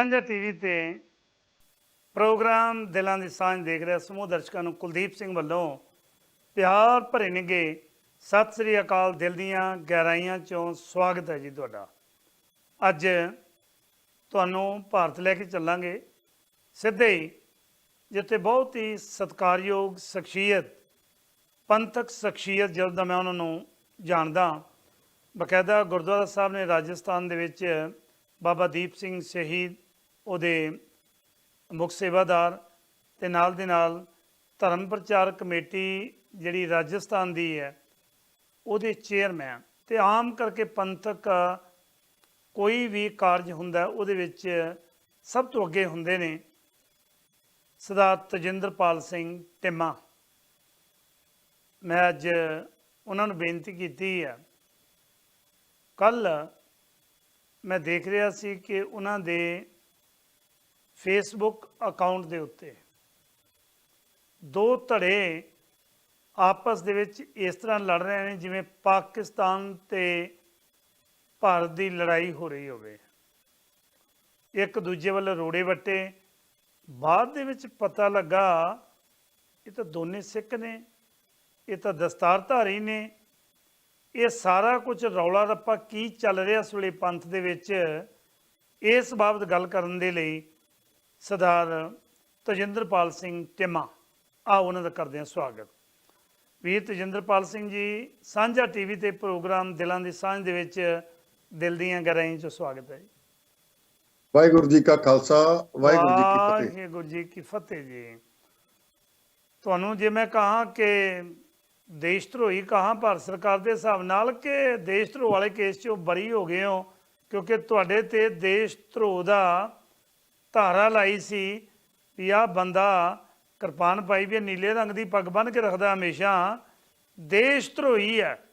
ਸਾਂਝਾ ਟੀਵੀ ਤੇ ਪ੍ਰੋਗਰਾਮ ਦਿਲਾਂ ਦੀ ਸਾਂਝ ਦੇਖ ਰਿਹਾ ਸਮੂਹ ਦਰਸ਼ਕਾਂ ਨੂੰ ਕੁਲਦੀਪ ਸਿੰਘ ਵੱਲੋਂ ਪਿਆਰ ਭਰੇ ਨਿੱਘੇ ਸਤਿ ਸ੍ਰੀ ਅਕਾਲ ਦਿਲ ਦੀਆਂ ਗਹਿਰਾਈਆਂ ਚੋਂ ਸਵਾਗਤ ਹੈ ਜੀ ਤੁਹਾਡਾ। ਅੱਜ ਤੁਹਾਨੂੰ ਭਾਰਤ ਲੈ ਕੇ ਚੱਲਾਂਗੇ। ਸਿੱਧੇ ਹੀ ਜਿੱਥੇ ਬਹੁਤ ਹੀ ਸਤਿਕਾਰਯੋਗ ਸ਼ਖਸੀਅਤ, ਪੰਥਕ ਸ਼ਖਸੀਅਤ ਜਦੋਂ ਦਾ ਮੈਂ ਉਹਨਾਂ ਨੂੰ ਜਾਣਦਾ, ਬਕਾਇਦਾ ਗੁਰਦੁਆਰਾ ਸਾਹਿਬ ਨੇ ਰਾਜਸਥਾਨ ਦੇ ਵਿੱਚ ਬਾਬਾ ਦੀਪ ਸਿੰਘ ਸ਼ਹੀਦ ਉਹਦੇ ਮੁੱਖ ਸੇਵਾਦਾਰ ਤੇ ਨਾਲ ਦੇ ਨਾਲ ਧਰਮ ਪ੍ਰਚਾਰ ਕਮੇਟੀ ਜਿਹੜੀ ਰਾਜਸਥਾਨ ਦੀ ਹੈ, ਉਹਦੇ ਚੇਅਰਮੈਨ ਤੇ ਆਮ ਕਰਕੇ ਪੰਥਕ ਕੋਈ ਵੀ ਕਾਰਜ ਹੁੰਦਾ, ਉਹਦੇ ਵਿੱਚ ਸਭ ਤੋਂ ਅੱਗੇ ਹੁੰਦੇ ਨੇ ਸਰਦਾਰ ਤਜਿੰਦਰਪਾਲ ਸਿੰਘ ਟਿੰਮਾ। ਮੈਂ ਅੱਜ ਉਹਨਾਂ ਨੂੰ ਬੇਨਤੀ ਕੀਤੀ ਹੈ। ਕੱਲ ਮੈਂ ਦੇਖ ਰਿਹਾ ਸੀ ਕਿ ਉਹਨਾਂ ਦੇ ਫੇਸਬੁੱਕ ਅਕਾਊਂਟ ਦੇ ਉੱਤੇ। ਦੋ ਧੜੇ ਆਪਸ ਦੇ ਵਿੱਚ ਇਸ ਤਰ੍ਹਾਂ ਲੜ ਰਹੇ ਨੇ ਜਿਵੇਂ ਪਾਕਿਸਤਾਨ ਤੇ ਭਾਰਤ ਦੀ ਲੜਾਈ ਹੋ ਰਹੀ ਹੋਵੇ। ਇੱਕ ਦੂਜੇ ਵੱਲ ਰੋੜੇ ਵੱਟੇ। ਬਾਅਦ ਦੇ ਵਿੱਚ ਪਤਾ ਲੱਗਾ, ਇਹ ਤਾਂ ਦੋਨੇ ਸਿੱਖ ਨੇ, ਇਹ ਤਾਂ ਦਸਤਾਰਧਾਰੀ ਨੇ, ਇਹ ਸਾਰਾ ਕੁਝ ਰੌਲਾ ਰੱਪਾ ਕੀ ਚੱਲ ਰਿਹਾ ਇਸ ਵੇਲੇ ਪੰਥ ਦੇ ਵਿੱਚ, ਇਸ ਬਾਬਤ ਗੱਲ ਕਰਨ ਦੇ ਲਈ ਸਰਦਾਰ ਤਜਿੰਦਰਪਾਲ ਸਿੰਘ ਟਿਮਾ। ਆ ਉਹਨਾਂ ਦਾ ਕਰਦੇ ਹਾਂ ਸਵਾਗਤ। ਵੀਰ ਤਜਿੰਦਰਪਾਲ ਸਿੰਘ ਜੀ ਸਾਂਝਾ ਟੀਵੀ ਤੇ ਪ੍ਰੋਗਰਾਮ ਦਿਲਾਂ ਦੀ ਸਾਂਝ ਦੇ ਵਿੱਚ ਦਿਲ ਦੀਆਂ ਗਹਿਰਾਈਆਂ 'ਚ ਸਵਾਗਤ ਹੈ ਜੀ। ਵਾਹਿਗੁਰੂ ਜੀ ਕਾ ਖਾਲਸਾ ਵਾਹਿਗੁਰੂ ਜੀ ਕੀ ਫਤਿਹ। ਵਾਹਿਗੁਰੂ ਜੀ ਕੀ ਫਤਿਹ ਜੀ। ਤੁਹਾਨੂੰ ਜੇ ਮੈਂ ਕਹਾਂ ਕਿ ਦੇਸ਼ ਧਰੋਹੀ ਕਹਾਂ ਭਾਰਤ ਸਰਕਾਰ ਦੇ ਹਿਸਾਬ ਨਾਲ ਕਿ ਦੇਸ਼ ਧਰੋਹ ਵਾਲੇ ਕੇਸ 'ਚੋਂ ਬਰੀ ਹੋ ਗਏ ਹੋ ਕਿਉਂਕਿ ਤੁਹਾਡੇ ਤੇ ਦੇਸ਼ ਧਰੋਹ ਦਾ ਧਾਰਾ ਲਾਈ ਸੀ ਵੀ ਆਹ ਬੰਦਾ ਕਿਰਪਾਨ ਪਾਈ ਵੀ ਨੀਲੇ ਰੰਗ ਦੀ ਪੱਗ ਬੰਨ ਕੇ ਰੱਖਦਾ ਹਮੇਸ਼ਾ। ਦੇਸ਼ ਧਰੋਹੀ ਹੈ।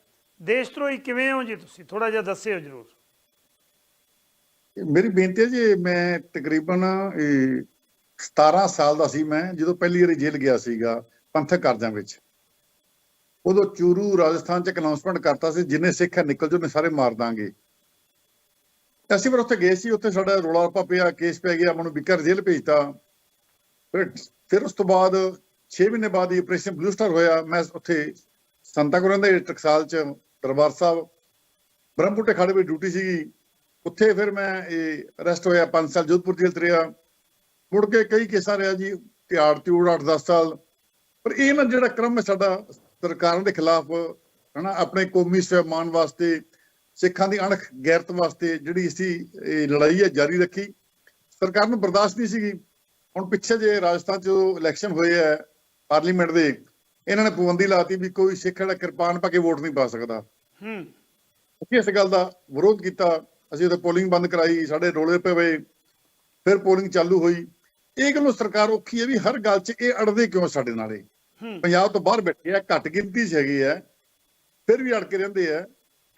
ਦੇਸ਼ ਧਰੋਹੀ ਕਿਵੇਂ ਹੋ ਜੀ ਤੁਸੀਂ? ਥੋੜਾ ਜਿਹਾ ਦੱਸਿਓ ਜਰੂਰ। ਮੇਰੀ ਬੇਨਤੀ ਹੈ ਜੀ ਮੈਂ ਤਕਰੀਬਨ ਇਹ, 17 ਸਾਲ ਦਾ ਸੀ ਮੈਂ ਜਦੋਂ ਪਹਿਲੀ ਵਾਰੀ ਜੇਲ੍ਹ ਗਿਆ ਸੀਗਾ ਪੰਥਕ ਕਾਰਜਾਂ ਵਿੱਚ। ਉਦੋਂ ਚੂਰੂ ਰਾਜਸਥਾਨ ਚ ਅਨਾਉਂਸਮੈਂਟ ਕਰਤਾ ਸੀ ਜਿੰਨੇ ਸਿੱਖ ਹੈ ਨਿਕਲ ਜੋ ਨੇ ਸਾਰੇ ਮਾਰ ਦਾਂਗੇ। ਅਸੀਂ ਫਿਰ ਉੱਥੇ ਗਏ ਸੀ, ਉੱਥੇ ਸਾਡਾ ਰੋਲਾ ਰੱਪਾ ਪਿਆ ਕੇਸ ਪੈ ਗਿਆ, ਮੈਨੂੰ ਬਿਕਰ ਜੇਲ੍ਹ ਭੇਜਤਾ। ਫਿਰ ਫਿਰ ਉਸ ਤੋਂ ਬਾਅਦ 6 ਮਹੀਨੇ ਬਾਅਦ ਇਹ ਆਪਰੇਸ਼ਨ ਬਲੂ ਸਟਾਰ ਹੋਇਆ। ਮੈਂ ਉੱਥੇ ਸੰਤਾ ਗੁਰਾਂ ਦੇ ਟਕਸਾਲ ਚ, ਦਰਬਾਰ ਸਾਹਿਬ, ਬ੍ਰਹਮਪੁੱਟੇ ਖਾੜੇ ਵਿੱਚ ਡਿਊਟੀ ਸੀਗੀ। ਉੱਥੇ ਫਿਰ ਮੈਂ ਇਹ ਅਰੈਸਟ ਹੋਇਆ 5 ਸਾਲ ਜੋਧਪੁਰ ਜੇਲ੍ਹ ਚ ਰਿਹਾ। ਮੁੜ ਕੇ ਕਈ ਕੇਸਾਂ ਰਿਹਾ ਜੀ, ਤਿਆੜ ਤਿਉੜ 8-10 ਸਾਲ। ਪਰ ਇਹ ਨਾ ਜਿਹੜਾ ਕ੍ਰਮ ਹੈ ਸਾਡਾ ਸਰਕਾਰਾਂ ਦੇ ਖਿਲਾਫ, ਹਨਾ, ਆਪਣੇ ਕੌਮੀ ਸਵੈਮਾਨ ਵਾਸਤੇ ਸਿੱਖਾਂ ਦੀ ਅਣਖ ਗੈਰਤ ਵਾਸਤੇ ਜਿਹੜੀ ਅਸੀਂ ਇਹ ਲੜਾਈ ਹੈ ਜਾਰੀ ਰੱਖੀ। ਸਰਕਾਰ ਨੂੰ ਬਰਦਾਸ਼ਤ ਨਹੀਂ ਸੀਗੀ। ਹੁਣ ਪਿੱਛੇ ਜੇ ਰਾਜਸਥਾਨ 'ਚ ਇਲੈਕਸ਼ਨ ਹੋਏ ਹੈ ਪਾਰਲੀਮੈਂਟ ਦੇ ਇਹਨਾਂ ਨੇ ਪਾਬੰਦੀ ਲਾਤੀ ਵੀ ਕੋਈ ਸਿੱਖ ਜਿਹੜਾ ਕਿਰਪਾਨ ਪਾ ਕੇ ਵੋਟ ਨਹੀਂ ਪਾ ਸਕਦਾ। ਹੂੰ। ਅਸੀਂ ਇਸ ਗੱਲ ਦਾ ਵਿਰੋਧ ਕੀਤਾ। ਅਸੀਂ ਉਹਦੇ ਪੋਲਿੰਗ ਬੰਦ ਕਰਾਈ ਸਾਡੇ ਰੋਲੇ ਪਏ ਫਿਰ ਪੋਲਿੰਗ ਚਾਲੂ ਹੋਈ। ਇਹ ਗੱਲੋਂ ਸਰਕਾਰ ਔਖੀ ਹੈ ਵੀ ਹਰ ਗੱਲ 'ਚ ਇਹ ਅੜਦੇ ਕਿਉਂ ਸਾਡੇ ਨਾਲੇ? ਪੰਜਾਬ ਤੋਂ ਬਾਹਰ ਬੈਠੇ ਆ ਘੱਟ ਗਿਣਤੀ 'ਚ ਹੈਗੇ ਆ। ਫਿਰ ਵੀ ਅੜ ਕੇ ਰਹਿੰਦੇ ਆ।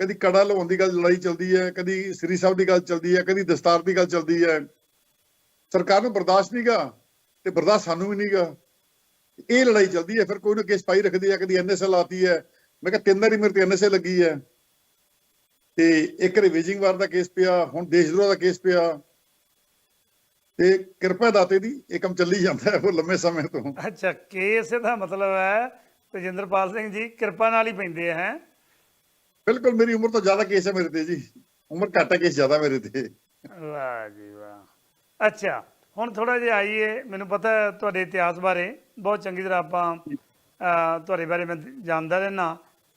ਕਦੀ ਕੜਾ ਲਵਾਉਣ ਦੀ ਗੱਲ ਲੜਾਈ ਚੱਲਦੀ ਹੈ, ਕਦੀ ਸ੍ਰੀ ਸਾਹਿਬ ਦੀ ਗੱਲ ਚੱਲਦੀ ਹੈ, ਕਦੀ ਦਸਤਾਰ ਦੀ ਗੱਲ ਚੱਲਦੀ ਹੈ। ਸਰਕਾਰ ਨੂੰ ਬਰਦਾਸ਼ਤ ਨਹੀਂਗਾ ਤੇ ਬਰਦਾਸ਼ਤ ਸਾਨੂੰ ਵੀ ਨਹੀਂਗਾ ਇਹ ਲੜਾਈ ਚੱਲਦੀ ਹੈ, ਫਿਰ ਕੋਈ ਨਾ ਕੇਸ ਪਾਈ ਰੱਖਦੀ ਹੈ, ਕਦੀ ਐਨਐਸਏ ਲਾਤੀ ਹੈ। ਮੈਂ ਕਿਹਾ ਤਿੰਨ ਵਾਰੀ ਮੇਰੇ ਤੇ ਐਨਐਸਏ ਲੱਗੀ ਹੈ। ਤੇ ਇੱਕ ਰੇ ਵਾਰ ਦਾ ਕੇਸ ਪਿਆ, ਹੁਣ ਦੇਸ਼ਦਰੋਹ ਦਾ ਕੇਸ ਪਿਆ। ਤੇ ਕਿਰਪਾ ਦਾਤੇ ਦੀ ਇਹ ਕੰਮ ਚੱਲੀ ਜਾਂਦਾ ਹੈ ਉਹ ਲੰਮੇ ਸਮੇਂ ਤੋਂ। ਅੱਛਾ, ਕੇਸ ਦਾ ਮਤਲਬ ਹੈ, ਤੇਜਿੰਦਰਪਾਲ ਸਿੰਘ ਜੀ ਕਿਰਪਾ ਨਾਲ ਹੀ ਪੈਂਦੇ ਹੈ? ਬਿਲਕੁਲ ਮੇਰੀ ਉਮਰ ਤੋਂ ਜ਼ਿਆਦਾ ਕੇਸ ਹੈ ਮੇਰੇ ਤੇ ਜੀ। ਉਮਰ ਘੱਟ ਹੈ ਕੇਸ ਜ਼ਿਆਦਾ ਮੇਰੇ ਤੇ। ਵਾਹ ਜੀ ਵਾਹ। ਅੱਛਾ ਹੁਣ ਥੋੜਾ ਜਿਹਾ ਆਈਏ ਮੈਨੂੰ ਪਤਾ ਹੈ ਤੁਹਾਡੇ ਇਤਿਹਾਸ ਬਾਰੇ। ਬਹੁਤ ਚੰਗੀ ਤਰ੍ਹਾਂ ਆਪਾਂ ਤੁਹਾਡੇ ਬਾਰੇ ਮੈਂ ਜਾਣਦਾ ਰਹਿਣਾ